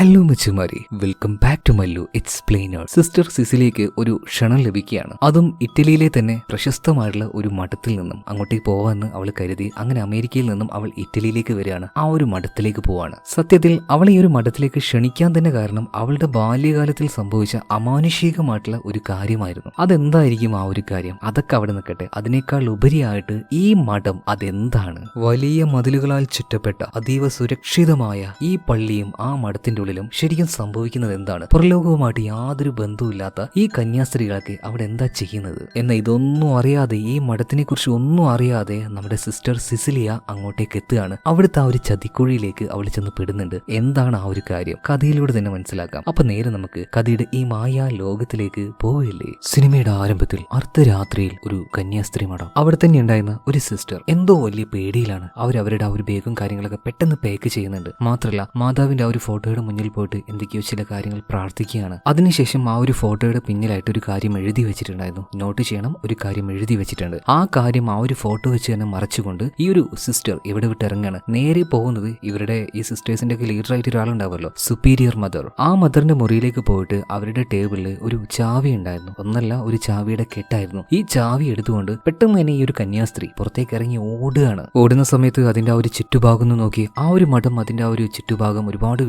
Hello മച്ചുമാരി welcome back to Mallu it's explainer sister സിസിലേക്ക് ഒരു ക്ഷണം ലഭിക്കുകയാണ്. അതും ഇറ്റലിയിലെ തന്നെ പ്രശസ്തമായിട്ടുള്ള ഒരു മഠത്തിൽ നിന്നും അങ്ങോട്ടേക്ക് പോവാന്ന് അവൾ കരുതി അങ്ങനെ അമേരിക്കയിൽ നിന്നും അവൾ ഇറ്റലിയിലേക്ക് വരികയാണ്. ആ ഒരു മഠത്തിലേക്ക് പോവാണ്. സത്യത്തിൽ അവൾ ഈ ഒരു മഠത്തിലേക്ക് ക്ഷണിക്കാൻ തന്നെ കാരണം അവളുടെ ബാല്യകാലത്തിൽ സംഭവിച്ച അമാനുഷികമായിട്ടുള്ള ഒരു കാര്യമായിരുന്നു. അതെന്തായിരിക്കും ആ ഒരു കാര്യം? അതൊക്കെ അവിടെ നിൽക്കട്ടെ. അതിനേക്കാൾ ഉപരിയായിട്ട് ഈ മഠം അതെന്താണ്? വലിയ മതിലുകളാൽ ചുറ്റപ്പെട്ട അതീവ സുരക്ഷിതമായ ഈ പള്ളിയും ആ മഠത്തിന്റെ ഉള്ളിലും ശരിക്കും സംഭവിക്കുന്നത് എന്താണ്? പുറലോകവുമായിട്ട് യാതൊരു ബന്ധവുമില്ലാത്ത ഈ കന്യാസ്ത്രീകളൊക്കെ അവിടെ എന്താ ചെയ്യുന്നത്? എന്ന ഇതൊന്നും അറിയാതെ ഈ മഠത്തിനെ കുറിച്ച് ഒന്നും അറിയാതെ നമ്മുടെ സിസ്റ്റർ സിസിലിയ അങ്ങോട്ടേക്ക് എത്തുകയാണ്. അവിടുത്തെ ആ ഒരു ചതിക്കുഴിയിലേക്ക് അവൾ ചെന്ന് പെടുന്നുണ്ട്. എന്താണ് ആ ഒരു കാര്യം? കഥയിലൂടെ തന്നെ മനസ്സിലാക്കാം. അപ്പൊ നേരെ നമുക്ക് കഥയുടെ ഈ മായ ലോകത്തിലേക്ക് പോവുകയല്ലേ സിനിമയുടെ ആരംഭത്തിൽ അർദ്ധരാത്രിയിൽ ഒരു കന്യാസ്ത്രീ മഠം. അവിടെ തന്നെ ഉണ്ടായിരുന്ന ഒരു സിസ്റ്റർ. എന്തോ വലിയ പേടിയിലാണ്. അവർ അവരുടെ ആ ഒരു ബേഗും കാര്യങ്ങളൊക്കെ പെട്ടെന്ന് പാക്ക് ചെയ്യുന്നുണ്ട്. മാത്രമല്ല മാതാവിന്റെ ആ ഒരു ഫോട്ടോയുടെ മുന്നിൽ പോയിട്ട് എന്തൊക്കെയോ ചില കാര്യങ്ങൾ പ്രാർത്ഥിക്കുകയാണ്. അതിനുശേഷം ആ ഒരു ഫോട്ടോയുടെ പിന്നിലായിട്ട് ഒരു കാര്യം എഴുതി വെച്ചിട്ടുണ്ടായിരുന്നു. നോട്ട് ചെയ്യണം ഒരു കാര്യം എഴുതി വെച്ചിട്ടുണ്ട്. ആ കാര്യം ആ ഒരു ഫോട്ടോ വെച്ച് തന്നെ മറച്ചുകൊണ്ട് ഈ ഒരു സിസ്റ്റർ ഇവിടെ വിട്ട് ഇറങ്ങാണ്. നേരെ പോകുന്നത് ഇവരുടെ ഈ സിസ്റ്റേഴ്സിന്റെ ഒക്കെ ലീഡറായിട്ട് ഒരാളുണ്ടാവുമല്ലോ സുപ്പീരിയർ മദർ. ആ മദറിന്റെ മുറിയിലേക്ക് പോയിട്ട് അവരുടെ ടേബിളിൽ ഒരു ചാവി ഉണ്ടായിരുന്നു. ഒന്നല്ല ഒരു ചാവിയുടെ കെട്ടായിരുന്നു. ഈ ചാവി എടുത്തുകൊണ്ട് പെട്ടെന്ന് തന്നെ ഈ ഒരു കന്യാസ്ത്രീ പുറത്തേക്ക് ഇറങ്ങി ഓടുകയാണ്. ഓടുന്ന സമയത്ത് അതിന്റെ ആ ഒരു ചുറ്റുഭാഗം നോക്കി. ആ ഒരു മഠം അതിന്റെ ആ ഒരു ചുറ്റുഭാഗം ഒരുപാട്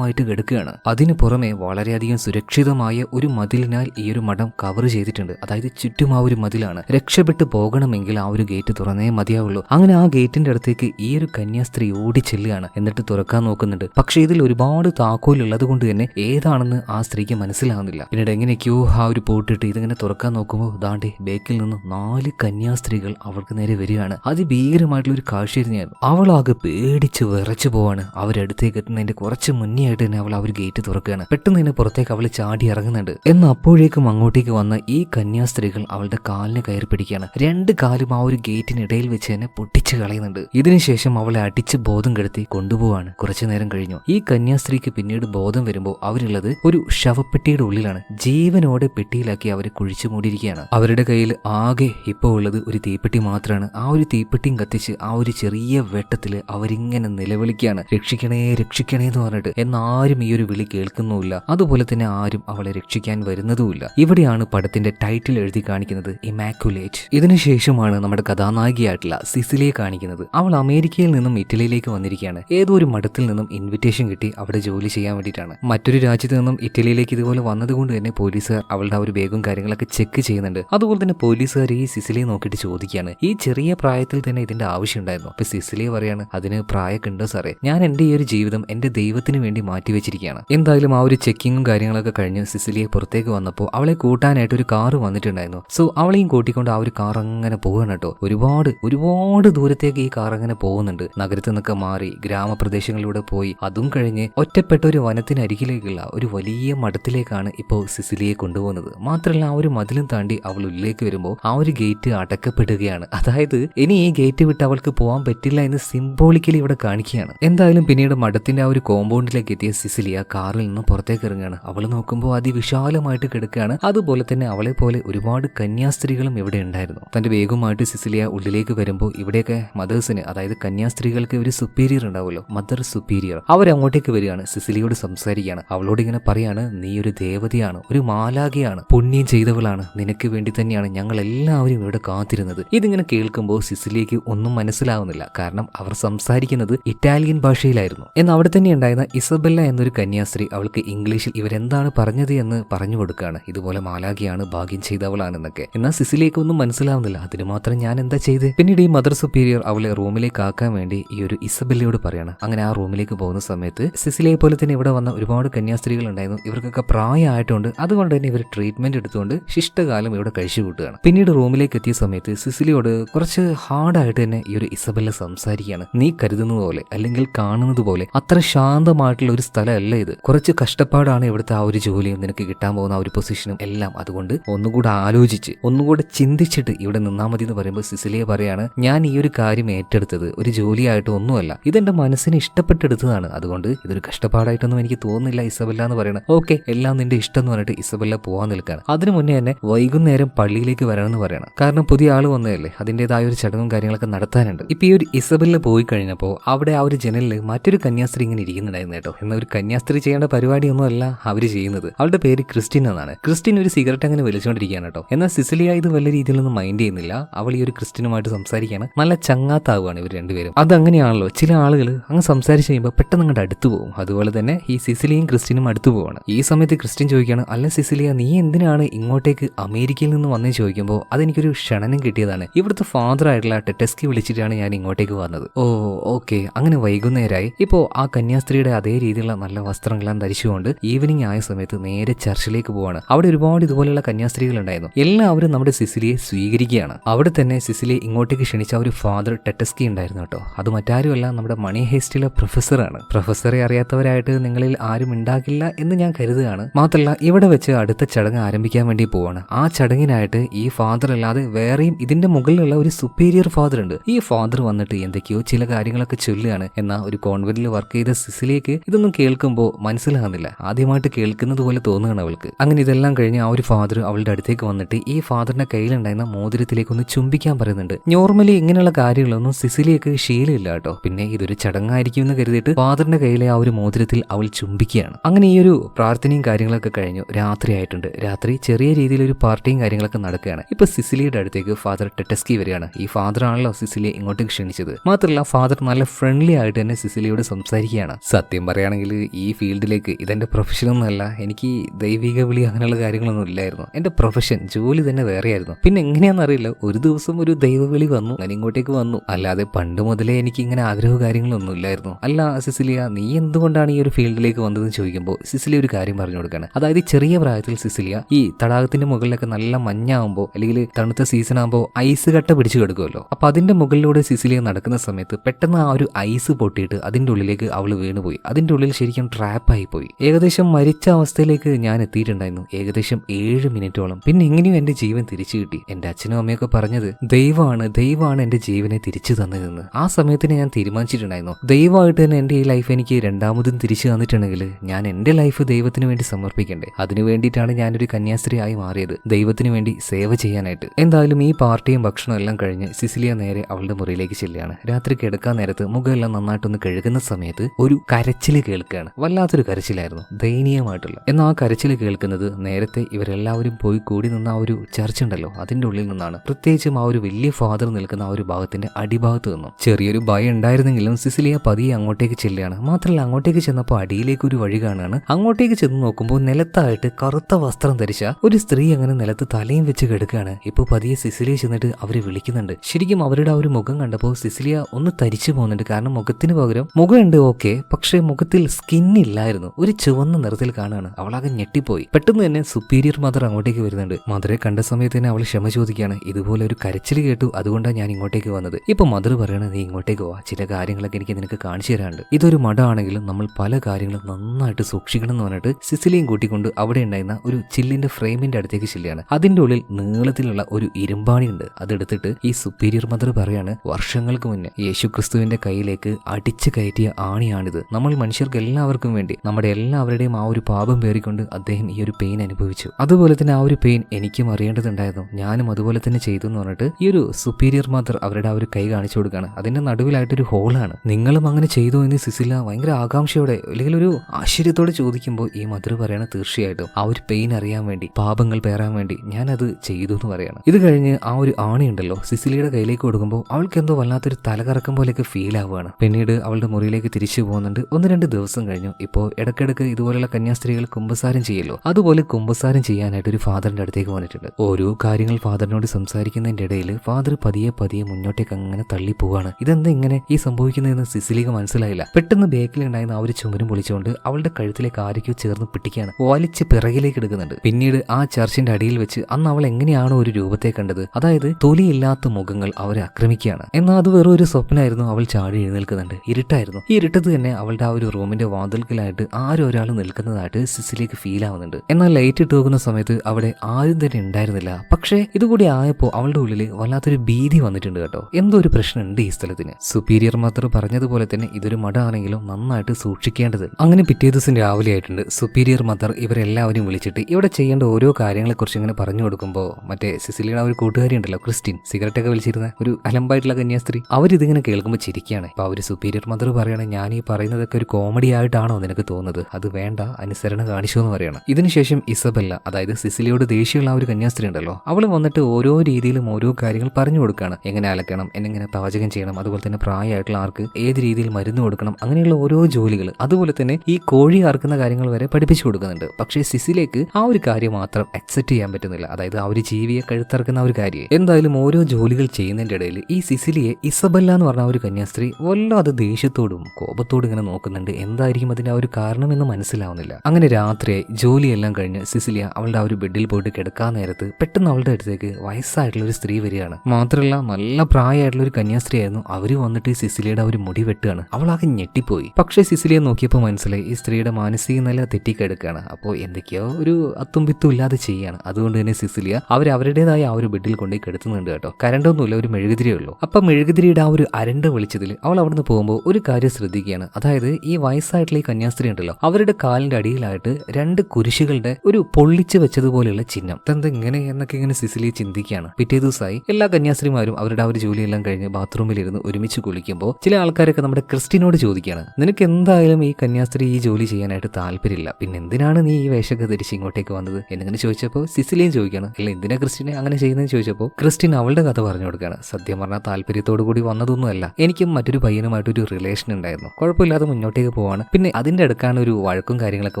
വിശാലമായിട്ട് കിടക്കുകയാണ്. അതിന് പുറമെ വളരെയധികം സുരക്ഷിതമായ ഒരു മതിലിനാൽ ഈ ഒരു മഠം കവർ ചെയ്തിട്ടുണ്ട്. അതായത് ചുറ്റും ആ ഒരു മതിലാണ്. രക്ഷപ്പെട്ടു പോകണമെങ്കിൽ ആ ഒരു ഗേറ്റ് തുറന്നേ മതിയാവുള്ളൂ. അങ്ങനെ ആ ഗേറ്റിന്റെ അടുത്തേക്ക് ഈ ഒരു കന്യാസ്ത്രീ ഓടി ചെല്ലുകയാണ്. എന്നിട്ട് തുറക്കാൻ നോക്കുന്നുണ്ട്. പക്ഷേ ഇതിൽ ഒരുപാട് താക്കോൽ ഉള്ളത് കൊണ്ട് തന്നെ ഏതാണെന്ന് ആ സ്ത്രീക്ക് മനസ്സിലാകുന്നില്ല പിന്നീട് എങ്ങനെയൊക്കെയോ ആ ഒരു പോട്ടിട്ട് ഇതിങ്ങനെ തുറക്കാൻ നോക്കുമ്പോൾ ദാണ്ടെ ബേക്കിൽ നിന്ന് നാല് കന്യാസ്ത്രീകൾ അവൾക്ക് നേരെ വരികയാണ്. അതിഭീകരമായിട്ടുള്ള ഒരു കാഴ്ചയായിരുന്നു അവളാകെ പേടിച്ച് വിറച്ചു പോവാണ്. അവരടുത്തേക്ക് എത്തുന്നതിന്റെ കുറച്ച് മുന്നേ ആയിട്ട് തന്നെ അവൾ ആ ഒരു ഗേറ്റ് തുറക്കുകയാണ്. പെട്ടെന്ന് തന്നെ പുറത്തേക്ക് അവൾ ചാടി ഇറങ്ങുന്നുണ്ട്. എന്നാൽ അപ്പോഴേക്കും അങ്ങോട്ടേക്ക് വന്ന ഈ കന്യാസ്ത്രീകൾ അവളുടെ കാലിന് കയറി പിടിക്കുകയാണ്. രണ്ട് കാലും ആ ഒരു ഗേറ്റിനിടയിൽ വെച്ച് തന്നെ പൊട്ടിച്ചു കളയുന്നുണ്ട്. ഇതിനുശേഷം അവളെ അടിച്ച് ബോധം കെടുത്തി കൊണ്ടുപോവാണ്. കുറച്ചു നേരം കഴിഞ്ഞു. ഈ കന്യാസ്ത്രീക്ക് പിന്നീട് ബോധം വരുമ്പോൾ അവരുള്ളത് ഒരു ശവപ്പെട്ടിയുടെ ഉള്ളിലാണ്. ജീവനോടെ പെട്ടിയിലാക്കി അവരെ കുഴിച്ചു മൂടിയിരിക്കുകയാണ്. അവരുടെ കയ്യിൽ ആകെ ഇപ്പോൾ ഉള്ളത് ഒരു തീപ്പെട്ടി മാത്രമാണ് ആ ഒരു തീപ്പെട്ടിയും കത്തിച്ച് ആ ഒരു ചെറിയ വെട്ടത്തിൽ അവരിങ്ങനെ നിലവിളിക്കുകയാണ്. രക്ഷിക്കണേ രക്ഷിക്കണേ എന്ന് പറഞ്ഞിട്ട്. എന്നാരും ഈ ഒരു വിളി കേൾക്കുന്നുമില്ല. അതുപോലെ തന്നെ ആരും അവളെ രക്ഷിക്കാൻ വരുന്നതുമില്ല. ഇവിടെയാണ് പടത്തിന്റെ ടൈറ്റിൽ എഴുതി കാണിക്കുന്നത് ഇമാക്കുലേറ്റ്. ഇതിനുശേഷമാണ് നമ്മുടെ കഥാനായികയായിട്ടുള്ള സിസിലിയെ കാണിക്കുന്നത്. അവൾ അമേരിക്കയിൽ നിന്നും ഇറ്റലിയിലേക്ക് വന്നിരിക്കുകയാണ്. ഏതോ ഒരു മഠത്തിൽ നിന്നും ഇൻവിറ്റേഷൻ കിട്ടി അവിടെ ജോലി ചെയ്യാൻ വേണ്ടിയിട്ടാണ്. മറ്റൊരു രാജ്യത്ത് നിന്നും ഇറ്റലിയിലേക്ക് ഇതുപോലെ വന്നതുകൊണ്ട് തന്നെ പോലീസുകാർ അവളുടെ ആ ഒരു വേഗം കാര്യങ്ങളൊക്കെ ചെക്ക് ചെയ്യുന്നുണ്ട്. അതുപോലെ തന്നെ പോലീസുകാർ ഈ സിസിലിയെ നോക്കിയിട്ട് ചോദിക്കുകയാണ് ഈ ചെറിയ പ്രായത്തിൽ തന്നെ ഇതിന്റെ ആവശ്യം ഉണ്ടായിരുന്നു അപ്പൊ സിസിലിയെ പറയാണ് അതിന് പ്രായമൊക്കെ ഉണ്ടോ സാറേ. ഞാൻ എന്റെ ഈ ഒരു ജീവിതം എന്റെ ദൈവത്തിന് വേണ്ടി മാറ്റിവെച്ചിരിക്കുകയാണ്. എന്തായാലും ആ ഒരു ചെക്കിങ്ങും കാര്യങ്ങളൊക്കെ കഴിഞ്ഞ് സിസിലിയെ പുറത്തേക്ക് വന്നപ്പോൾ അവളെ കൂട്ടാനായിട്ട് ഒരു കാറ് വന്നിട്ടുണ്ടായിരുന്നു. സോ അവളെയും കൂട്ടിക്കൊണ്ട് ആ ഒരു കാർ അങ്ങനെ പോവുകയാണ് കേട്ടോ. ഒരുപാട് ഒരുപാട് ദൂരത്തേക്ക് ഈ കാർ അങ്ങനെ പോകുന്നുണ്ട്. നഗരത്തിൽ നിന്നൊക്കെ മാറി ഗ്രാമപ്രദേശങ്ങളിലൂടെ പോയി അതും കഴിഞ്ഞ് ഒറ്റപ്പെട്ട ഒരു വനത്തിനരികിലേക്കുള്ള ഒരു വലിയ മഠത്തിലേക്കാണ് ഇപ്പോൾ സിസിലിയെ കൊണ്ടുപോകുന്നത്. മാത്രമല്ല ആ ഒരു മതിലും താണ്ടി അവൾ ഉള്ളിലേക്ക് വരുമ്പോൾ ആ ഒരു ഗേറ്റ് അടക്കപ്പെടുകയാണ്. അതായത് ഇനി ഈ ഗേറ്റ് വിട്ട് അവൾക്ക് പോകാൻ പറ്റില്ല എന്ന് സിംബോളിക്കലി ഇവിടെ കാണിക്കുകയാണ്. എന്തായാലും പിന്നീട് മഠത്തിന്റെ ആ ഒരു കോമ്പൗണ്ടിലേക്ക് എത്തിയ സിസിലിയ കാറിൽ നിന്ന് പുറത്തേക്ക് ഇറങ്ങുകയാണ്. അവൾ നോക്കുമ്പോൾ അതിവിശാലമായിട്ട് കിടക്കുകയാണ്. അതുപോലെ തന്നെ അവളെ പോലെ ഒരുപാട് കന്യാസ്ത്രീകളും ഇവിടെ ഉണ്ടായിരുന്നു. തന്റെ വേഗമായിട്ട് സിസിലിയ ഉള്ളിലേക്ക് വരുമ്പോൾ ഇവിടെയൊക്കെ മദേഴ്സിന് അതായത് കന്യാസ്ത്രീകൾക്ക് ഒരു സുപ്പീരിയർ ഉണ്ടാവുമല്ലോ മദർ സുപ്പീരിയർ അവരങ്ങോട്ടേക്ക് വരികയാണ് സിസിലിയോട് സംസാരിക്കുകയാണ്. അവളോട് ഇങ്ങനെ പറയാണ് നീ ഒരു ദേവതയാണ് ഒരു മാലാകയാണ് പുണ്യം ചെയ്തവളാണ്. നിനക്ക് വേണ്ടി തന്നെയാണ് ഞങ്ങൾ എല്ലാവരും ഇവിടെ കാത്തിരുന്നത്. ഇതിങ്ങനെ കേൾക്കുമ്പോൾ സിസിലിയക്ക് ഒന്നും മനസ്സിലാവുന്നില്ല. കാരണം അവർ സംസാരിക്കുന്നത് ഇറ്റാലിയൻ ഭാഷയിലായിരുന്നു. എന്ന് അവിടെ തന്നെ ഉണ്ടായിരുന്ന ഇസബെല്ല എന്നൊരു കന്യാസ്ത്രീ അവൾക്ക് ഇംഗ്ലീഷിൽ ഇവരെന്താണ് പറഞ്ഞത് എന്ന് പറഞ്ഞു കൊടുക്കുകയാണ് ഇതുപോലെ മാലാഖിയാണ് ഭാഗ്യം ചെയ്തവളാണെന്നൊക്കെ. എന്നാൽ സിസിലേക്ക് ഒന്നും മനസ്സിലാവുന്നില്ല. അതിന് മാത്രം ഞാൻ എന്താ ചെയ്ത്? പിന്നീട് ഈ മദർ സുപ്പീരിയർ അവളെ റൂമിലേക്ക് ആക്കാൻ വേണ്ടി ഈ ഒരു ഇസബെല്ലയോട് പറയാണ്. അങ്ങനെ ആ റൂമിലേക്ക് പോകുന്ന സമയത്ത് സിസിലിയെ പോലെ തന്നെ ഇവിടെ വന്ന ഒരുപാട് കന്യാസ്ത്രീകൾ ഉണ്ടായിരുന്നു ഇവർക്കൊക്കെ പ്രായമായിട്ടുണ്ട്. അതുകൊണ്ട് തന്നെ ഇവർ ട്രീറ്റ്മെന്റ് എടുത്തുകൊണ്ട് ശിഷ്ടകാലം ഇവിടെ കഴിച്ചു കൂട്ടുകയാണ് പിന്നീട് റൂമിലേക്ക് എത്തിയ സമയത്ത് സിസിലിയോട് കുറച്ച് ഹാർഡായിട്ട് തന്നെ ഈ ഒരു ഇസബെല്ല സംസാരിക്കുകയാണ്. നീ കരുതുന്നത് പോലെ അല്ലെങ്കിൽ കാണുന്നത് പോലെ അത്ര ശാന്തമായിട്ടുള്ള ഒരു സ്ഥലമല്ല ഇത്. കുറച്ച് കഷ്ടപ്പാടാണ് ഇവിടുത്തെ ആ ഒരു ജോലിയും നിനക്ക് കിട്ടാൻ പോകുന്ന ആ ഒരു പൊസിഷനും എല്ലാം. അതുകൊണ്ട് ഒന്നുകൂടെ ആലോചിച്ച് ഒന്നുകൂടെ ചിന്തിച്ചിട്ട് ഇവിടെ നിന്നാൽ മതി എന്ന് പറയുമ്പോൾ സിസിലിയ പറയാണ് ഞാൻ ഈ ഒരു കാര്യം ഏറ്റെടുത്തത് ഒരു ജോലിയായിട്ട് ഒന്നുമല്ല. ഇതെന്റെ മനസ്സിന് ഇഷ്ടപ്പെട്ടെടുത്തതാണ്. അതുകൊണ്ട് ഇതൊരു കഷ്ടപ്പാടായിട്ടൊന്നും എനിക്ക് തോന്നുന്നില്ല ഇസബല്ല എന്ന് പറയണം. ഓക്കെ എല്ലാം നിന്റെ ഇഷ്ടം എന്ന് പറഞ്ഞിട്ട് ഇസബല്ല പോകാൻ നിൽക്കുകയാണ് അതിനു മുന്നേ തന്നെ വൈകുന്നേരം പള്ളിയിലേക്ക് വരണമെന്ന് പറയണം. കാരണം പുതിയ ആൾ വന്നതല്ലേ അതിന്റെതായ ഒരു ചടങ്ങും കാര്യങ്ങളൊക്കെ നടത്താനുണ്ട്. ഇപ്പൊ ഈ ഒരു ഇസബല്ല പോയി കഴിഞ്ഞപ്പോൾ അവിടെ ആ ഒരു ജനലിൽ മറ്റൊരു കന്യാസ്ത്രീ ഇങ്ങനെ ഇരിക്കുന്നുണ്ടായിരുന്നു കേട്ടോ. എന്ന ഒരു കന്യാസ്ത്രീ ചെയ്യേണ്ട പരിപാടിയൊന്നുമല്ല അവർ ചെയ്യുന്നത്. അവളുടെ പേര് ക്രിസ്റ്റിൻ എന്നാണ്. ക്രിസ്റ്റിൻ ഒരു സിഗരറ്റ് അങ്ങനെ വലിച്ചുകൊണ്ടിരിക്കുകയാണ് കേട്ടോ. എന്നാൽ സിസിലിയ ഇത് വല്ല രീതിയിലൊന്നും മൈൻഡ് ചെയ്യുന്നില്ല. അവൾ ഈ ഒരു ക്രിസ്റ്റിനുമായിട്ട് സംസാരിക്കുകയാണ്. നല്ല ചങ്ങാത്താവുകയാണ് ഇവർ രണ്ടുപേരും. അത് അങ്ങനെയാണല്ലോ ചില ആളുകൾ അങ്ങ് സംസാരിച്ച് കഴിയുമ്പോൾ പെട്ടെന്ന് അങ്ങോട്ട് അടുത്ത് പോകും. അതുപോലെ തന്നെ ഈ സിസിലിയും ക്രിസ്റ്റിനും അടുത്ത് പോവാണ് ഈ സമയത്ത് ക്രിസ്റ്റിൻ ചോദിക്കുകയാണ് അല്ല സിസിലിയ നീ എന്തിനാണ് ഇങ്ങോട്ടേക്ക് അമേരിക്കയിൽ നിന്ന് വന്നേ? ചോദിക്കുമ്പോൾ അതെനിക്കൊരു ക്ഷണനം കിട്ടിയതാണ്. ഇവിടുത്തെ ഫാദർ ആയിട്ടുള്ള ടെറ്റസ്കി വിളിച്ചിട്ടാണ് ഞാൻ ഇങ്ങോട്ടേക്ക് വന്നത്. Oh okay. അങ്ങനെ വൈകുന്നേരമായി. ഇപ്പോൾ ആ കന്യാസ്ത്രീയുടെ അതേ രീതിയിലുള്ള നല്ല വസ്ത്രങ്ങളെല്ലാം ധരിച്ചുകൊണ്ട് ഈവനിങ് ആയ സമയത്ത് നേരെ ചർച്ചിലേക്ക് പോവാണ്. അവിടെ ഒരുപാട് ഇതുപോലെയുള്ള കന്യാസ്ത്രീകൾ ഉണ്ടായിരുന്നു എല്ലാവരും നമ്മുടെ സിസിലിയെ സ്വീകരിക്കുകയാണ്. അവിടെ തന്നെ സിസിലിയെ ഇങ്ങോട്ടേക്ക് ക്ഷണിച്ച ഒരു ഫാദർ ടെറ്റസ്കി ഉണ്ടായിരുന്നു കേട്ടോ. അത് മറ്റാരുമല്ല നമ്മുടെ മണി ഹേസ്റ്റിലെ പ്രൊഫസറാണ്. പ്രൊഫസറെ അറിയാത്തവരായിട്ട് നിങ്ങളിൽ ആരും ഉണ്ടാകില്ല എന്ന് ഞാൻ കരുതുകയാണ്. മാത്രമല്ല ഇവിടെ വെച്ച് അടുത്ത ചടങ്ങ് ആരംഭിക്കാൻ വേണ്ടി പോവാണ്. ആ ചടങ്ങിനായിട്ട് ഈ ഫാദർ അല്ലാതെ വേറെയും ഇതിന്റെ മുകളിലുള്ള ഒരു സുപ്പീരിയർ ഫാദർ ഉണ്ട്. ഈ ഫാദർ വന്നിട്ട് എന്തൊക്കെയോ ചില കാര്യങ്ങളൊക്കെ ചൊല്ലുകയാണ് എന്നാൽ ഒരു കോൺവെന്റിൽ വർക്ക് ചെയ്ത സിസിലിയേക്ക് ഇതൊന്നും കേൾക്കുമ്പോൾ മനസ്സിലാകുന്നില്ല. ആദ്യമായിട്ട് കേൾക്കുന്നത് പോലെ തോന്നുകയാണ് അവൾക്ക്. അങ്ങനെ ഇതെല്ലാം കഴിഞ്ഞ് ആ ഒരു ഫാദർ അവളുടെ അടുത്തേക്ക് വന്നിട്ട് ഈ ഫാദറിന്റെ കയ്യിലുണ്ടായിരുന്ന മോതിരത്തിലേക്ക് ഒന്ന് ചുംബിക്കാൻ പറയുന്നുണ്ട്. നോർമലി ഇങ്ങനെയുള്ള കാര്യങ്ങളൊന്നും സിസിലിയൊക്കെ ശീലമില്ല കേട്ടോ. പിന്നെ ഇതൊരു ചടങ്ങായിരിക്കും എന്ന് കരുതിയിട്ട് ഫാദറിന്റെ കയ്യിലെ ആ ഒരു മോതിരത്തിൽ അവൾ ചുംബിക്കുകയാണ്. അങ്ങനെ ഈ ഒരു പ്രാർത്ഥനയും കാര്യങ്ങളൊക്കെ കഴിഞ്ഞു. രാത്രി ആയിട്ടുണ്ട്. രാത്രി ചെറിയ രീതിയിൽ ഒരു പാർട്ടിയും കാര്യങ്ങളൊക്കെ നടക്കുകയാണ്. ഇപ്പൊ സിസിലിയുടെ അടുത്തേക്ക് ഫാദർ ടെറ്റസ്കി വരികയാണ്. ഈ ഫാദർ ആണല്ലോ സിസിലിയെ ഇങ്ങോട്ട് ക്ഷണിച്ചത്. മാത്രമല്ല ഫാദർ നല്ല ഫ്രണ്ട്ലി ആയിട്ട് തന്നെ സിസിലിയോട് സംസാരിക്കുകയാണ്. സത്യം പറയുകയാണെങ്കിൽ ഈ ഫീൽഡിലേക്ക് ഇതെന്റെ പ്രൊഫഷനൊന്നുമല്ല എനിക്ക് ദൈവിക വിളി അങ്ങനെയുള്ള കാര്യങ്ങളൊന്നും ഇല്ലായിരുന്നു. എന്റെ പ്രൊഫഷൻ ജോലി തന്നെ വേറെയായിരുന്നു. പിന്നെ എങ്ങനെയാണെന്ന് അറിയില്ല. ഒരു ദിവസം ഒരു ദൈവവിളി വന്നു. ഞാൻ ഇങ്ങോട്ടേക്ക് വന്നു. അല്ലാതെ പണ്ട് മുതലേ എനിക്ക് ഇങ്ങനെ ആഗ്രഹ കാര്യങ്ങളൊന്നും ഇല്ലായിരുന്നു. അല്ല സിസിലിയ നീ എന്തുകൊണ്ടാണ് ഈ ഒരു ഫീൽഡിലേക്ക് വന്നതെന്ന് ചോദിക്കുമ്പോൾ സിസിലി ഒരു കാര്യം പറഞ്ഞു കൊടുക്കുകയാണ് അതായത് ചെറിയ പ്രായത്തിൽ സിസിലിയ ഈ തടാകത്തിന്റെ മുകളിലൊക്കെ നല്ല മഞ്ഞാവുമ്പോൾ അല്ലെങ്കിൽ തണുത്ത സീസൺ ആകുമ്പോൾ ഐസ് കട്ട പിടിച്ചു കിടക്കുമല്ലോ. അപ്പൊ അതിന്റെ മുകളിലൂടെ സിസിലിയ നടക്കുന്ന സമയത്ത് പെട്ടെന്ന് ആ ഒരു ഐസ് പൊട്ടിയിട്ട് അതിന്റെ ഉള്ളിലേക്ക് അവൾ വീണുപോയി. അതിന്റെ ഉള്ളിൽ ശരിക്കും ട്രാപ്പായി പോയി ഏകദേശം മരിച്ച അവസ്ഥയിലേക്ക് ഞാൻ എത്തിയിട്ടുണ്ടായിരുന്നു. ഏകദേശം ഏഴ് മിനിറ്റോളം. പിന്നെ എങ്ങനെയും എന്റെ ജീവൻ തിരിച്ചു കിട്ടി. എന്റെ അച്ഛനും അമ്മയൊക്കെ പറഞ്ഞത് ദൈവമാണ് ദൈവമാണ് എന്റെ ജീവനെ തിരിച്ചു തന്നതെന്ന്. ആ സമയത്തിന് ഞാൻ തീരുമാനിച്ചിട്ടുണ്ടായിരുന്നു. ദൈവമായിട്ട് തന്നെ എന്റെ ഈ ലൈഫ് എനിക്ക് രണ്ടാമതും തിരിച്ചു തന്നിട്ടുണ്ടെങ്കിൽ ഞാൻ എന്റെ ലൈഫ് ദൈവത്തിന് വേണ്ടി സമർപ്പിക്കണ്ടേ? അതിനു വേണ്ടിയിട്ടാണ് ഞാനൊരു കന്യാസ്ത്രീ ആയി മാറിയത്. ദൈവത്തിന് വേണ്ടി സേവ ചെയ്യാനായിട്ട്. എന്തായാലും ഈ പാർട്ടിയും ഭക്ഷണവും എല്ലാം കഴിഞ്ഞ് സിസിലിയ നേരെ അവളുടെ മുറിയിലേക്ക് ചെല്ലുകയാണ്. രാത്രി കിടക്കാൻ നേരത്ത് മുഖമെല്ലാം നന്നായിട്ടൊന്ന് കഴുകുന്ന സമയത്ത് ഒരു കരച്ചിൽ കേൾക്കുകയാണ്. വല്ലാത്തൊരു കരച്ചിലായിരുന്നു. ദയനീയമായിട്ടുള്ള. എന്നാൽ ആ കരച്ചിൽ കേൾക്കുന്നത് നേരത്തെ ഇവരെല്ലാവരും പോയി കൂടി നിന്ന ആ ഒരു ചർച്ച് ഉണ്ടല്ലോ. അതിന്റെ ഉള്ളിൽ നിന്നാണ്. പ്രത്യേകിച്ചും ആ ഒരു വലിയ ഫാദർ നിൽക്കുന്ന ആ ഒരു ഭാഗത്തിന്റെ അടിഭാഗത്ത് നിന്നും. ചെറിയൊരു ഭയം ഉണ്ടായിരുന്നെങ്കിലും സിസിലിയ പതിയെ അങ്ങോട്ടേക്ക് ചെല്ലുകയാണ്. മാത്രമല്ല അങ്ങോട്ടേക്ക് ചെന്നപ്പോൾ അടിയിലേക്ക് ഒരു വഴി കാണുകയാണ്. അങ്ങോട്ടേക്ക് ചെന്ന് നോക്കുമ്പോൾ നിലത്തായിട്ട് കറുത്ത വസ്ത്രം ധരിച്ച ഒരു സ്ത്രീ അങ്ങനെ നിലത്ത് തലയും വെച്ച് കിടക്കുകയാണ്. ഇപ്പോൾ പതിയെ സിസിലിയ ചെന്നിട്ട് അവരെ വിളിക്കുന്നുണ്ട്. ശരിക്കും അവരുടെ ആ ഒരു മുഖം കണ്ടപ്പോൾ സിസിലിയ ഒന്ന് തരിച്ചു പോകുന്നുണ്ട്. കാരണം മുഖത്തിന് പകരം മുഖമുണ്ട് ഓക്കെ പക്ഷേ മുഖത്തിൽ സ്കിൻ ഇല്ലായിരുന്നു. ഒരു ചുവന്ന നിറത്തിൽ കാണാണ്. അവളാകെ ഞെട്ടിപ്പോയി. പെട്ടെന്ന് തന്നെ സുപ്പീരിയർ മദർ അങ്ങോട്ടേക്ക് വരുന്നുണ്ട്. മദറെ കണ്ട സമയത്ത് തന്നെ അവൾ ക്ഷമ ചോദിക്കുകയാണ്. ഇതുപോലെ ഒരു കരച്ചിൽ കേട്ടു. അതുകൊണ്ടാണ് ഞാൻ ഇങ്ങോട്ടേക്ക് വന്നത്. ഇപ്പൊ മദർ പറയണത് നീ ഇങ്ങോട്ടേക്ക് വാ. ചില കാര്യങ്ങളൊക്കെ എനിക്ക് നിനക്ക് കാണിച്ചു തരാനുണ്ട്. ഇതൊരു മഠമാണെങ്കിലും നമ്മൾ പല കാര്യങ്ങളും നന്നായിട്ട് സൂക്ഷിക്കണം എന്ന് പറഞ്ഞിട്ട് സിസിലിയും കൂട്ടിക്കൊണ്ട് അവിടെ ഉണ്ടായിരുന്ന ഒരു ചില്ലിന്റെ ഫ്രെയിമിന്റെ അടുത്തേക്ക് ചെല്ലുകയാണ്. അതിന്റെ ഉള്ളിൽ നീളത്തിലുള്ള ഒരു ഇരുമ്പാണി ഉണ്ട് അതെടുത്തിട്ട് ഈ സുപ്പീരിയർ മദർ പറയാണ് വർഷങ്ങൾക്ക് മുന്നേ യേശു ക്രിസ്തുവിന്റെ കയ്യിലേക്ക് അടിച്ചു കയറ്റിയ ആണിയാണിത്. നമ്മൾ മനുഷ്യർക്ക് എല്ലാവർക്കും വേണ്ടി നമ്മുടെ എല്ലാവരുടെയും ആ ഒരു പാപം പേറിക്കൊണ്ട് അദ്ദേഹം ഈ ഒരു പെയിൻ അനുഭവിച്ചു. അതുപോലെ തന്നെ ആ ഒരു പെയിൻ എനിക്കും അറിയേണ്ടതുണ്ടായിരുന്നു. ഞാനും അതുപോലെ തന്നെ ചെയ്തു എന്ന് പറഞ്ഞിട്ട് ഈ ഒരു സുപ്പീരിയർ മദർ അവരുടെ ആ ഒരു കൈ കാണിച്ചു കൊടുക്കുകയാണ്. അതിന്റെ നടുവിലായിട്ടൊരു ഹോളാണ് നിങ്ങളും അങ്ങനെ ചെയ്തു എന്ന് സിസില ഭയങ്കര ആകാംക്ഷയോടെ അല്ലെങ്കിൽ ഒരു ആശ്ചര്യത്തോടെ ചോദിക്കുമ്പോൾ ഈ മദർ പറയണ തീർച്ചയായിട്ടും ആ ഒരു പെയിൻ അറിയാൻ വേണ്ടി പാപങ്ങൾ പേറാൻ വേണ്ടി ഞാൻ അത് ചെയ്തു എന്ന് പറയാണ്. ഇത് കഴിഞ്ഞ് ആ ഒരു ആണിയുണ്ടല്ലോ സിസിലിയുടെ കയ്യിലേക്ക് കൊടുക്കുമ്പോൾ അവൾക്ക് എന്തോ വല്ലാത്തൊരു തലകറക്കം പോലെയൊക്കെ ഫീൽ ആവുകയാണ്. പിന്നീട് അവളുടെ മുറിയിലേക്ക് തിരിച്ചു പോകുന്നുണ്ട്. ഒന്ന് രണ്ട് ദിവസം കഴിഞ്ഞു. ഇപ്പോൾ ഇടയ്ക്കിടയ്ക്ക് ഇതുപോലെയുള്ള കന്യാസ്ത്രീകൾ കുമ്പസാരം ചെയ്യല്ലോ അതുപോലെ കുമ്പസാരം ചെയ്യാനായിട്ട് ഒരു ഫാദറിന്റെ അടുത്തേക്ക് വന്നിട്ടുണ്ട്. ഓരോ കാര്യങ്ങൾ ഫാദറിനോട് സംസാരിക്കുന്നതിന്റെ ഇടയിൽ ഫാദർ പതിയെ പതിയെ മുന്നോട്ടേക്ക് അങ്ങനെ തള്ളി പോവാണ്. ഇതെന്താ ഇങ്ങനെ ഈ സംഭവിക്കുന്നതെന്ന് സിസിലിക്ക് മനസ്സിലായില്ല. പെട്ടെന്ന് ബേക്കിലുണ്ടായിരുന്ന ആ ഒരു ചുമരും പൊളിച്ചുകൊണ്ട് അവളുടെ കഴുത്തിലേക്ക് ആരൊക്കെയോ ചേർന്ന് പിടിക്കുകയാണ്. വലിച്ച് പിറകിലേക്ക് എടുക്കുന്നുണ്ട്. പിന്നീട് ആ ചർച്ചിന്റെ അടിയിൽ വെച്ച് അന്ന് അവൾ എങ്ങനെയാണോ ഒരു രൂപത്തെ കണ്ടത്. അതായത് തൊലിയില്ലാത്ത മുഖങ്ങൾ അവരെ ആക്രമിക്കുകയാണ്. എന്നാൽ അത് വെറും ഒരു സ്വപ്നമായിരുന്നു. അവൾ ചാടി എഴുന്നേൽക്കുന്നുണ്ട്. ഇരുട്ടായിരുന്നു. ഈ ഇരുട്ടത്ത് തന്നെ അവളുടെ ആ ഒരു റൂമിന്റെ വാതിൽക്കലായിട്ട് ആരും ഒരാൾ നിൽക്കുന്നതായിട്ട് സിസിലേക്ക് ഫീൽ ആവുന്നുണ്ട്. എന്നാൽ ലൈറ്റ് ഇട്ട് നോക്കുന്ന സമയത്ത് അവിടെ ആരും തന്നെ ഉണ്ടായിരുന്നില്ല. പക്ഷേ ഇതുകൂടി ആയപ്പോൾ അവളുടെ ഉള്ളിൽ വല്ലാത്തൊരു ഭീതി വന്നിട്ടുണ്ട് കേട്ടോ. എന്തോ ഒരു പ്രശ്നമുണ്ട് ഈ സ്ഥലത്തിന്. സുപ്പീരിയർ മാത്രം പറഞ്ഞതുപോലെ തന്നെ ഇതൊരു മഠമാണെങ്കിലും നന്നായിട്ട് സൂക്ഷിക്കേണ്ടത്. അങ്ങനെ പിറ്റേ ദിവസം രാവിലെ ആയിട്ടുണ്ട്. സുപ്പീരിയർ മദർ ഇവരെല്ലാവരും വിളിച്ചിട്ട് ഇവിടെ ചെയ്യേണ്ട ഓരോ കാര്യങ്ങളെക്കുറിച്ച് ഇങ്ങനെ പറഞ്ഞു കൊടുക്കുമ്പോൾ മറ്റേ സിസിലിയുടെ ഒരു കൂട്ടുകാരി ഉണ്ടല്ലോ ക്രിസ്റ്റിൻ സിഗരറ്റ് ഒക്കെ വലിച്ചിരുന്ന ഒരു അലമ്പായിട്ടുള്ള കന്യാസ്ത്രീ. അവരിതിങ്ങനെ കേൾക്കുമ്പോൾ ചിരിക്കുകയാണ് അപ്പോൾ അവർ സുപ്പീരിയർ മദർ പറയണേ ഞാൻ ഈ പറയുന്നതൊക്കെ ഒരു കോമഡി കോമഡി ആയിട്ടാണോ നിനക്ക് തോന്നുന്നത്? അത് വേണ്ട അനുസരണ കാണിച്ചു എന്ന് പറയണം. ഇതിനുശേഷം ഇസബല്ല അതായത് സിസിലിയോട് ദേഷ്യമുള്ള ആ ഒരു കന്യാസ്ത്രീ ഉണ്ടല്ലോ അവൾ വന്നിട്ട് ഓരോ രീതിയിലും ഓരോ കാര്യങ്ങൾ പറഞ്ഞു കൊടുക്കുകയാണ് എങ്ങനെ അലക്കണം എന്നെങ്ങനെ പാചകം ചെയ്യണം അതുപോലെ തന്നെ പ്രായമായിട്ടുള്ള ആർക്ക് ഏത് രീതിയിൽ മരുന്ന് കൊടുക്കണം അങ്ങനെയുള്ള ഓരോ ജോലികൾ അതുപോലെ തന്നെ ഈ കോഴി അറക്കുന്ന കാര്യങ്ങൾ വരെ പഠിപ്പിച്ചു കൊടുക്കുന്നുണ്ട്. പക്ഷേ സിസിലേക്ക് ആ ഒരു കാര്യം മാത്രം അക്സെപ്റ്റ് ചെയ്യാൻ പറ്റുന്നില്ല. അതായത് ആ ഒരു ജീവിയെ കഴുത്തറക്കുന്ന ഒരു കാര്യം. എന്തായാലും ഓരോ ജോലികൾ ചെയ്യുന്നതിന്റെ ഇടയിൽ ഈ സിസിലിയെ ഇസബല്ല എന്ന് പറഞ്ഞ ഒരു കന്യാസ്ത്രീ വല്ലാതെ ദേഷ്യത്തോടും കോപത്തോടും ഇങ്ങനെ നോക്കുന്നുണ്ട്. എന്തായിരിക്കും അതിന്റെ ആ ഒരു കാരണമെന്ന് മനസ്സിലാവുന്നില്ല. അങ്ങനെ രാത്രിയായി ജോലിയെല്ലാം കഴിഞ്ഞ് സിസിലിയ അവളുടെ ആ ഒരു ബെഡിൽ പോയിട്ട് കിടക്കാൻ നേരത്ത് പെട്ടെന്ന് അവളുടെ അടുത്തേക്ക് വയസ്സായിട്ടുള്ള ഒരു സ്ത്രീ വരികയാണ്. മാത്രമല്ല നല്ല പ്രായമായിട്ടുള്ള ഒരു കന്യാസ്ത്രീ ആയിരുന്നു അവർ വന്നിട്ട് സിസിലിയുടെ ഒരു മുടി വെട്ടുകയാണ്. അവൾ ആകെ ഞെട്ടിപ്പോയി. പക്ഷേ സിസിലിയെ നോക്കിയപ്പോൾ മനസ്സിലായി ഈ സ്ത്രീയുടെ മാനസിക നില തെറ്റിക്കെടുക്കുകയാണ്. അപ്പോൾ എന്തൊക്കെയോ ഒരു അത്തും പിത്തും ഇല്ലാതെ ചെയ്യുകയാണ്. അതുകൊണ്ട് തന്നെ സിസിലിയ അവർ അവരുടേതായ ആ ഒരു ബെഡിൽ കൊണ്ടുപോയി കിടത്തുന്നുണ്ട് കേട്ടോ. കരണ്ടൊന്നുമില്ല ഒരു മെഴുകുതിരിയേ ഉള്ളൂ. അപ്പം മെഴുകുതിരിയുടെ ആ ഒരു അരണ്ട് വിളിച്ചതിൽ അവൾ അവിടുന്ന് പോകുമ്പോൾ ഒരു കാര്യം ശ്രദ്ധിക്കുകയാണ്. അതായത് ഈ വയസ്സായിട്ടുള്ള ഈ കന്യാസ്ത്രീ ഉണ്ടല്ലോ അവരുടെ കാലിന്റെ അടിയിലായിട്ട് രണ്ട് കുരിശുകളുടെ ഒരു പൊള്ളിച്ചു വെച്ചതുപോലെയുള്ള ചിഹ്നം. ഇതെന്താ ഇങ്ങനെ എന്നൊക്കെ ഇങ്ങനെ സിസിലി ചിന്തിക്കുകയാണ്. പിറ്റേ ദിവസമായി എല്ലാ കന്യാസ്ത്രീമാരും അവരുടെ ആ ഒരു ജോലിയെല്ലാം കഴിഞ്ഞ് ബാത്റൂമിൽ ഇരുന്ന് ഒരുമിച്ച് കുളിക്കുമ്പോൾ ചില ആൾക്കാരൊക്കെ നമ്മുടെ ക്രിസ്റ്റിനോട് ചോദിക്കുകയാണ് നിനക്ക് എന്തായാലും ഈ കന്യാസ്ത്രീ ഈ ജോലി ചെയ്യാനായിട്ട് താല്പര്യമില്ല. പിന്നെ എന്തിനാണ് നീ ഈ വേഷമൊക്കെ ധരിച്ച് ഇങ്ങോട്ടേക്ക് വന്നത്? എന്നിങ്ങനെ ചോദിച്ചപ്പോൾ സിസിലിയും ചോദിക്കുകയാണ് അല്ല എന്തിനാ ക്രിസ്റ്റിനെ അങ്ങനെ ചെയ്യുന്നതെന്ന് ചോദിച്ചപ്പോൾ ക്രിസ്റ്റിൻ അവളുടെ കഥ പറഞ്ഞു കൊടുക്കുകയാണ്. സത്യം പറഞ്ഞാൽ താല്പര്യത്തോടു കൂടി വന്നതൊന്നുമല്ല. എനിക്കും മറ്റൊരു പയ്യനുമായിട്ടൊരു റിലേഷൻ ഉണ്ടായിരുന്നു. കുഴപ്പമില്ലാതെ മുന്നോട്ടേക്ക് പോവാണ്. പിന്നെ അതിന്റെ അടുക്കാണ് ഒരു വഴക്കും കാര്യങ്ങളൊക്കെ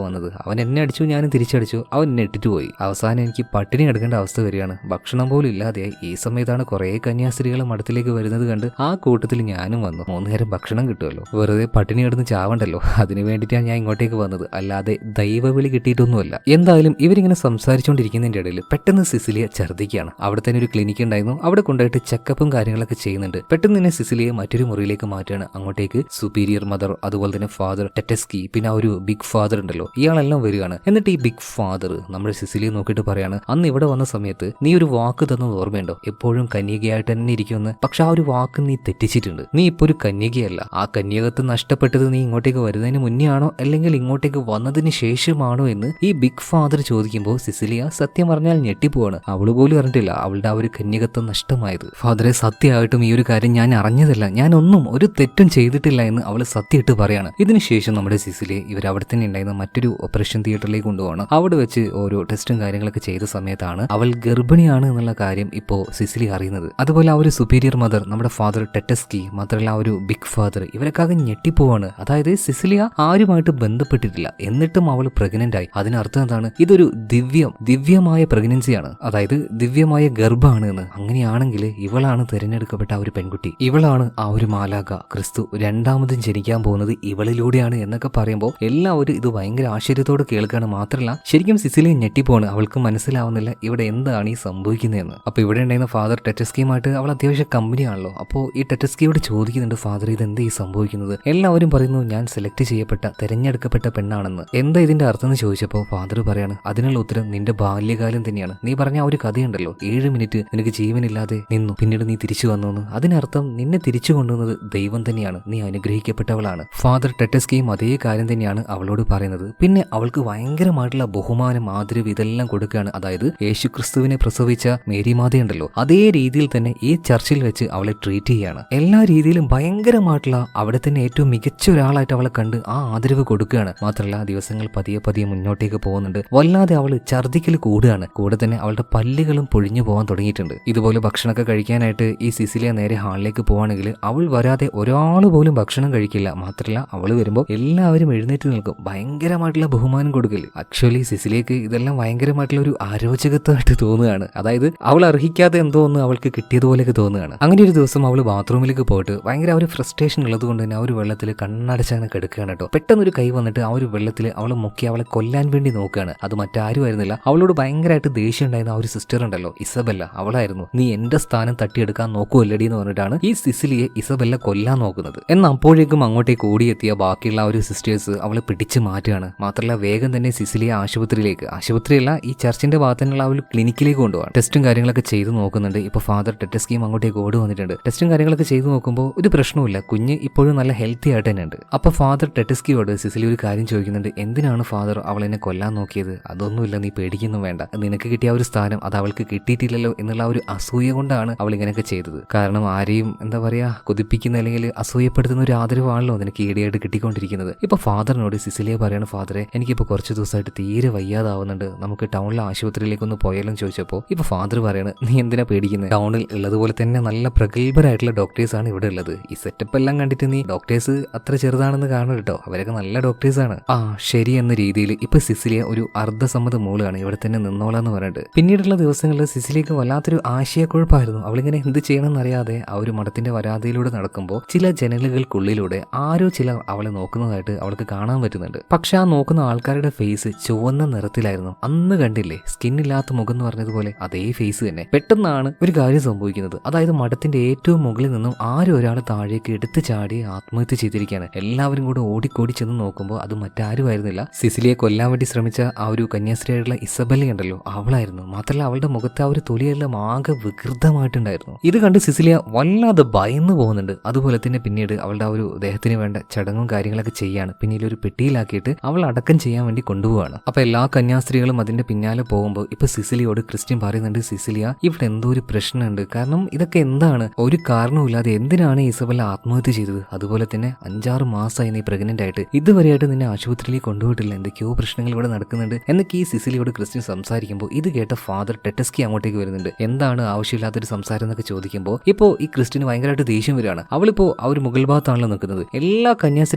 വന്നത്. അവൻ എന്നെ അടിച്ചു ഞാനും തിരിച്ചടിച്ചു. അവൻ എന്നെ ഇട്ടിട്ട് പോയി. അവസാനം എനിക്ക് പട്ടിണി എടുക്കേണ്ട അവസ്ഥ വരികയാണ്. ഭക്ഷണം പോലും ഇല്ലാതെയായി. ഈ സമയത്താണ് കുറേ കന്യാസ്ത്രീകൾ മഠത്തിലേക്ക് വരുന്നത് കണ്ട് ആ കൂട്ടത്തിൽ ഞാനും വന്നു. മൂന്ന് നേരം ഭക്ഷണം കിട്ടുമല്ലോ വെറുതെ പട്ടിണി കിടന്ന് ചാവണ്ടല്ലോ. അതിനു വേണ്ടിയിട്ടാണ് ഞാൻ ഇങ്ങോട്ടേക്ക് വന്നത്. അല്ലാതെ ദൈവവിളി കിട്ടിയിട്ടൊന്നുമല്ല. എന്തായാലും ഇവരിങ്ങനെ സംസാരിച്ചുകൊണ്ടിരിക്കുന്നതിന്റെ ഇടയിൽ പെട്ടെന്ന് സിസിലിയ ഛർദ്ദിക്കുകയാണ്. അവിടെ തന്നെ ഒരു ക്ലിനിക്ക് ഉണ്ടായിരുന്നു. അവിടെ കൊണ്ടുപോയിട്ട് ചെക്കപ്പും കാര്യങ്ങളൊക്കെ ചെയ്യുന്നുണ്ട്. പെട്ടെന്ന് തന്നെ സിസിലിയെ മറ്റൊരു മുറിയിലേക്ക് മാറ്റുകയാണ്. അങ്ങോട്ടേക്ക് സുപ്പീരിയർ മദർ അതുപോലെ തന്നെ ഫാദർ ടെറ്റസ്കി പിന്നെ ഒരു ബിഗ് ഫാദർ ഉണ്ടല്ലോ ഇയാളെല്ലാം വരികയാണ്. എന്നിട്ട് ഈ ബിഗ് ഫാദർ നമ്മുടെ സിസിലിയെ നോക്കിയിട്ട് പറയാണ് അന്ന് ഇവിടെ വന്ന സമയത്ത് നീ ഒരു വാക്ക് തന്നത് ഓർമ്മയുണ്ടോ? എപ്പോഴും കന്യകയായിട്ട് തന്നെ ഇരിക്കുമെന്ന്. പക്ഷെ ആ ഒരു വാക്ക് നീ തെറ്റിച്ചിട്ടുണ്ട്. നീ ഇപ്പോൾ ഒരു കന്യകയല്ല. ആ കന്യകത്ത് നഷ്ടപ്പെട്ടത് നീ ഇങ്ങോട്ടേക്ക് വരുന്നതിന് മുന്നേ ആണോ അല്ലെങ്കിൽ ഇങ്ങോട്ടേക്ക് വന്നതിന് ശേഷമാണോ എന്ന് ഈ ബിഗ് ഫാദർ ചോദിക്കുമ്പോൾ സിസിലിയ സത്യം പറഞ്ഞാൽ ഞെട്ടിപ്പോവാണ്. അവൾ പോലും അറിഞ്ഞിട്ടില്ല. അവളുടെ ആ ഒരു കന്യകത്വം നഷ്ടമായത്. ഫാദറെ സത്യമായിട്ടും ഈ ഒരു കാര്യം ഞാൻ അറിഞ്ഞതല്ല. ഞാനൊന്നും ഒരു തെറ്റും ചെയ്തിട്ടില്ല എന്ന് അവൾ സത്യമായിട്ട് പറയാണ്. ഇതിനുശേഷം നമ്മുടെ സിസിലി ഇവർ അവിടെ തന്നെ ഉണ്ടായിരുന്ന മറ്റൊരു ഓപ്പറേഷൻ തിയേറ്ററിലേക്ക് കൊണ്ടുപോകണം അവിടെ വെച്ച് ഓരോ ടെസ്റ്റും കാര്യങ്ങളൊക്കെ ചെയ്ത സമയത്താണ് അവൾ ഗർഭിണിയാണ് എന്നുള്ള കാര്യം ഇപ്പോൾ സിസിലി അറിയുന്നത്. അതുപോലെ ആ ഒരു സുപ്പീരിയർ മദർ നമ്മുടെ ഫാദർ ടെറ്റസ്കി മാത്രമല്ല ആ ഒരു ബിഗ് ഫാദർ ഇവരൊക്കെ ഞെട്ടിപ്പോവാണ്. അതായത് സിസിലിയ ആരുമായിട്ട് ബന്ധപ്പെട്ടിട്ടില്ല. എന്നിട്ടും അവൾ പ്രഗ്നന്റ് ആയി. അതിനർത്ഥം എന്താണ്? ഇതൊരു ദിവ്യം ദിവ്യമായ പ്രഗ്നൻസിയാണ് അതായത് ദിവ്യമായ ഗർഭമാണ് എന്ന്. അങ്ങനെയാണെങ്കിൽ ഇവളാണ് തിരഞ്ഞെടുക്കപ്പെട്ട ആ ഒരു പെൺകുട്ടി. ഇവളാണ് ആ ഒരു മാലാക ക്രിസ്തു രണ്ടാമതും ജനിക്കാൻ പോകുന്നത് ഇവളിലൂടെയാണ് എന്നൊക്കെ പറയുമ്പോൾ എല്ലാവരും ഇത് ഭയങ്കര ആശ്ചര്യത്തോട് കേൾക്കുകയാണ് മാത്രമല്ല ശരിക്കും സിസിലിയെ ഞെട്ടിപ്പോണ് അവൾക്ക് മനസ്സിലാവുന്നില്ല ഇവിടെ എന്താണ് ഈ സംഭവിക്കുന്നതെന്ന്. അപ്പൊ ഇവിടെ ഉണ്ടായിരുന്ന ഫാദർ ടെറ്റസ്കിയുമായിട്ട് അവൾ അത്യാവശ്യം കമ്പനിയാണല്ലോ. അപ്പോൾ ഈ ടെറ്റസ്കിയോട് ചോദിക്കുന്നുണ്ട് ഫാദർ ഇത് എന്താ ഈ സംഭവിക്കുന്നത്? എല്ലാവരും പറയുന്നു ഞാൻ സെലക്ട് ചെയ്യപ്പെട്ട തെരഞ്ഞെടുക്കപ്പെട്ട പെണ്ണാണെന്ന്. എന്താ ഇതിന്റെ അർത്ഥം എന്ന് ചോദിച്ചപ്പോൾ ഫാദർ പറയാണ് അതിനുള്ള ഉത്തരം നിന്റെ ബാല്യകാലം തന്നെയാണ്. നീ പറഞ്ഞ ആ ഒരു കഥയുണ്ടല്ലോ ഏഴ് മിനിറ്റ് നിനക്ക് ജീവനില്ലാതെ നിന്നു പിന്നീട് നീ തിരിച്ചു വന്നു അതിനർത്ഥം നിന്നെ തിരിച്ചു കൊണ്ടുവന്നത് ദൈവം തന്നെയാണ്. നീ അനുഗ്രഹിക്കപ്പെട്ടവളാണ്. ഫാദർ ടെറ്റസ്കിയും അതേ കാര്യം തന്നെയാണ് അവളോട് പറയുന്നത്. പിന്നെ അവൾക്ക് ഭയങ്കരമായിട്ടുള്ള ബഹുമാനം ആദരവ് ഇതെല്ലാം കൊടുക്കുകയാണ്. അതായത് യേശു ക്രിസ്തുവിനെ പ്രസവിച്ച മേരിമാതയുണ്ടല്ലോ അതേ രീതിയിൽ തന്നെ ഈ ചർച്ചിൽ വെച്ച് അവളെ ട്രീറ്റ് ചെയ്യുകയാണ് എല്ലാ രീതിയിലും ഭയങ്കരമായിട്ടുള്ള അവിടെ തന്നെ ഏറ്റവും മികച്ച ഒരാളായിട്ട് അവളെ കണ്ട് ആ ആദരവ് കൊടുക്കുകയാണ്. മാത്രമല്ല ദിവസങ്ങൾ പതിയെ പതിയെ മുന്നോട്ടേക്ക് പോകുന്നുണ്ട്. വല്ലാതെ അവൾ ഛർദിക്കൽ കൂടുകയാണ്. കൂടെ തന്നെ അവളുടെ പല്ലുകളും പൊഴിഞ്ഞു പോകാൻ തുടങ്ങിയിട്ടുണ്ട്. ഇതുപോലെ ഭക്ഷണമൊക്കെ കഴിക്കാനായിട്ട് ഈ സിസിലിയ നേരെ ഹാളിലേക്ക് പോവാണെങ്കിൽ അവൾ വരാതെ ഒരാൾ പോലും ഭക്ഷണം കഴിക്കില്ല. മാത്രമല്ല അവൾ വരുമ്പോൾ എല്ലാവരും എഴുന്നേറ്റ് നിൽക്കും. ഭയങ്കരമായിട്ടുള്ള ബഹുമാനം കൊടുക്കൽ ആക്ച്വലി സിസിലേക്ക് ഇതെല്ലാം ഭയങ്കരമായിട്ടുള്ള ഒരു അരോചകത്വമായിട്ട് തോന്നുകയാണ്. അതായത് അവൾ അർഹിക്കാതെ എന്തോ ഒന്ന് അവൾക്ക് കിട്ടിയതുപോലെയൊക്കെ തോന്നുകയാണ്. അങ്ങനെ ഒരു ദിവസം അവൾ ബാത്റൂമിലേക്ക് പോയിട്ട് ഭയങ്കര ഒരു ഫ്രസ്ട്രേഷൻ ഉള്ളത് കൊണ്ട് തന്നെ ആ ഒരു വെള്ളത്തിൽ കണ്ണടച്ചങ്ങനെ കിടക്കുകയാണ് കേട്ടോ. പെട്ടെന്ന് ഒരു കൈ വന്നിട്ട് ആ ഒരു വെള്ളത്തിൽ അവൾ മുക്കി അവളെ കൊല്ലാൻ വേണ്ടി നോക്കുകയാണ്. അത് മറ്റാരും ആയിരുന്നില്ല. അവളോട് ഭയങ്കരമായിട്ട് ദേഷ്യം ഉണ്ടായിരുന്ന ആ ഒരു സിസ്റ്റർ ഉണ്ടല്ലോ ഇസബല്ല. അവളായിരുന്നു. നീ എന്റെ സ്ഥാനം തട്ടിയെടുക്കാൻ നോക്കുമല്ലടി എന്ന് പറഞ്ഞിട്ടാണ് ഈ സിസിലിയെ ഇസബല്ല കൊല്ലാൻ നോക്കുന്നത്. എന്നാൽ അപ്പോഴേക്കും അങ്ങോട്ടേക്ക് ഓടിയെത്തിയ ബാക്കിയുള്ള ആ ഒരു സിസ്റ്റേഴ്സ് അവളെ പിടിച്ചു മാറ്റുകയാണ്. മാത്രമല്ല വേഗം തന്നെ സിസിലിയെ ആശുപത്രിയിലേക്ക്. ആശുപത്രിയല്ല ഈ ചർച്ചിന്റെ ഭാഗത്തുനിന്നുള്ള ആ ഒരു ക്ലിനിക്കിലേക്ക് കൊണ്ടുപോകാം ടെസ്റ്റും കാര്യങ്ങളൊക്കെ ചെയ്ത് നോക്കുന്നുണ്ട്. ഇപ്പൊ ഫാദർ ടെറ്റസ്കിയും അങ്ങോട്ടേക്ക് ഓടി വന്നിട്ടുണ്ട്. ടെസ്റ്റും കാര്യങ്ങളൊക്കെ ചെയ്ത് നോക്കുമ്പോൾ ഒരു പ്രശ്നവുമില്ല. കുഞ്ഞ് ഇപ്പോഴും നല്ല ഹെൽത്തി ആയിട്ട് തന്നെ ഉണ്ട് അപ്പൊ ഫാദർ ടെറ്റസ്കിയോട് സിസിലി ഒരു കാര്യം ചോദിക്കുന്നുണ്ട്. എന്തിനാണ് ഫാദർ അവൾ എന്നെ കൊല്ലാൻ നോക്കിയത്? അതൊന്നുമില്ല നീ പേടിക്കുന്നു വേണ്ട. നിനക്ക് കിട്ടിയ ഒരു സ്ഥാനം അത് അവൾക്ക് കിട്ടിയിട്ടില്ലല്ലോ എന്നുള്ള ഒരു അസൂയ കൊണ്ടാണ് അവൾ ഇങ്ങനെയൊക്കെ ചെയ്തത്. കാരണം ആരെയും എന്താ പറയാ കൊതിപ്പിക്കുന്ന അല്ലെങ്കിൽ അസൂയപ്പെടുത്തുന്ന ഒരു ആദരവാണല്ലോ. നിനക്ക് ഈടെയായിട്ട് കിട്ടിക്കൊണ്ടിരിക്കുന്നത് ഇപ്പൊ ഫാദറിനോട് സിസിലിയ പറയാണ് ഫാദറെ എനിക്കിപ്പോ കുറച്ച് ദിവസമായിട്ട് തീരെ വയ്യാതാവുന്നുണ്ട്. നമുക്ക് ടൗണിലെ ആശുപത്രിയിലേക്ക് ഒന്ന് പോയാലും ചോദിച്ചപ്പോൾ ഇപ്പൊ ഫാദർ പറയാണ് നീ എന്തിനാ പേടിക്കുന്നത് ടൗണിൽ ഉള്ളതുപോലെ തന്നെ നല്ല പ്രഗത്ഭരായിട്ടുള്ള ഡോക്ടേഴ്സ് ആണ് ഇവിടെ ഉള്ളത്. ഈ സെറ്റപ്പ് എല്ലാം കണ്ടിട്ട് നീ ഡോക്ടേഴ്സ് അത്ര ചെറുതാണെന്ന് കാണും കേട്ടോ. അവരൊക്കെ നല്ല ഡോക്ടേഴ്സ് ആണ്. ആ ശരി എന്ന രീതിയിൽ ഇപ്പൊ സിസിലിയ ഒരു അർദ്ധസമ്മത മൂളാണ്. ഇവിടെ തന്നെ നിന്നോളാന്ന് പറഞ്ഞിട്ട്. പിന്നീടുള്ള ദിവസങ്ങളിൽ സിസിലിയക്ക് വല്ലാത്തൊരു ആശയക്കുഴപ്പമായിരുന്നു അവളിങ്ങനെ എന്ത് ചെയ്യണമെന്ന് അറിയാതെ ആ ഒരു മഠത്തിന്റെ വരാതിയിലൂടെ നടക്കുമ്പോൾ ചില ജനലുകൾക്കുള്ളിലൂടെ ആരോ ചിലർ അവളെ നോക്കുന്നതായിട്ട് അവൾക്ക് കാണാൻ പറ്റുന്നുണ്ട്. പക്ഷെ ആ നോക്കുന്ന ആൾക്കാരുടെ ഫേസ് ചുവന്ന നിറത്തിലായിരുന്നു. അന്ന് കണ്ടില്ലേ സ്കിൻ ഇല്ലാത്ത മുഖം എന്ന് പറഞ്ഞതുപോലെ അതേ ഫേസ് തന്നെ. പെട്ടെന്നാണ് ഒരു കാര്യം സംഭവിക്കുന്നത്. അതായത് മഠത്തിന്റെ ഏറ്റവും മുകളിൽ നിന്നും ആരും ഒരാൾ താഴേക്ക് എടുത്തു ചാടി ആത്മഹത്യ ചെയ്തിരിക്കുകയാണ്. എല്ലാവരും കൂടെ ഓടിക്കോടി ചെന്ന് നോക്കുമ്പോൾ അത് മറ്റാരുമായിരുന്നില്ല. സിസിലിയെ കൊല്ലാൻ വേണ്ടി ശ്രമിച്ച ആ ഒരു കന്യാസ്ത്രീയായിട്ടുള്ള ഇസബല്ല ഉണ്ടല്ലോ അവളായിരുന്നു. മാത്രമല്ല അവളുടെ മുഖത്ത് ആ ഒരു തൊലിയെല്ലാം ആകെ വികൃതമായിട്ടുണ്ടായിരുന്നു. ഇത് കണ്ട് സിസിലിയ വല്ലാതെ ഭയന്നു പോകുന്നുണ്ട്. അതുപോലെ തന്നെ പിന്നീട് അവളുടെ ആ ഒരു ദേഹത്തിന് വേണ്ട ചടങ്ങും കാര്യങ്ങളൊക്കെ ചെയ്യാണ്. പിന്നീട് ഒരു പെട്ടിയിലാക്കിയിട്ട് അവൾ അടക്കം ചെയ്യാൻ വേണ്ടി കൊണ്ടുപോവാണ്. അപ്പൊ എല്ലാ കന്യാസ്ത്രീകളും അതിന്റെ പിന്നാലെ പോകുമ്പോൾ ഇപ്പൊ സിസിലിയോട് ക്രിസ്ത്യൻ പറയുന്നുണ്ട് സിസിലിയ ഇവിടെ എന്തോ ഒരു പ്രശ്നമുണ്ട്. കാരണം ഇതൊക്കെ എന്താണ്? ഒരു കാരണവുമില്ലാതെ എന്തിനാണ് ഇസബല്ല ആത്മഹത്യ ചെയ്തത്? അതുപോലെ തന്നെ അഞ്ചാറ് മാസമായി നീ പ്രഗ്നന്റ് ആയിട്ട്. ഇതുവരെയായിട്ട് നിന്നെ ആശുപത്രിയിലേക്ക് കൊണ്ടുപോയിട്ടില്ല. എന്തൊക്കെയോ പ്രശ്നങ്ങൾ ഇവിടെ നടക്കുന്നുണ്ട്. എന്നൊക്കെ ഈ സിസിലിയോട് ക്രിസ്ത്യൻ സംസാരിക്കുമ്പോൾ ഇത് കേട്ട ഫാദർ ടെറ്റസ്കി അങ്ങോട്ടേക്ക് വരുന്നുണ്ട്. എന്താണ് ആവശ്യമില്ലാത്തൊരു സംസാരം എന്നൊക്കെ ചോദിക്കുമ്പോൾ ഇപ്പോൾ ഈ ക്രിസ്ത്യന് ഭയങ്കരമായിട്ട് ദേഷ്യം വരികയാണ്. അവളിപ്പോ ആ ഒരു മുഗൾ ഭാഗത്താണല്ലോ നിൽക്കുന്നത്. എല്ലാ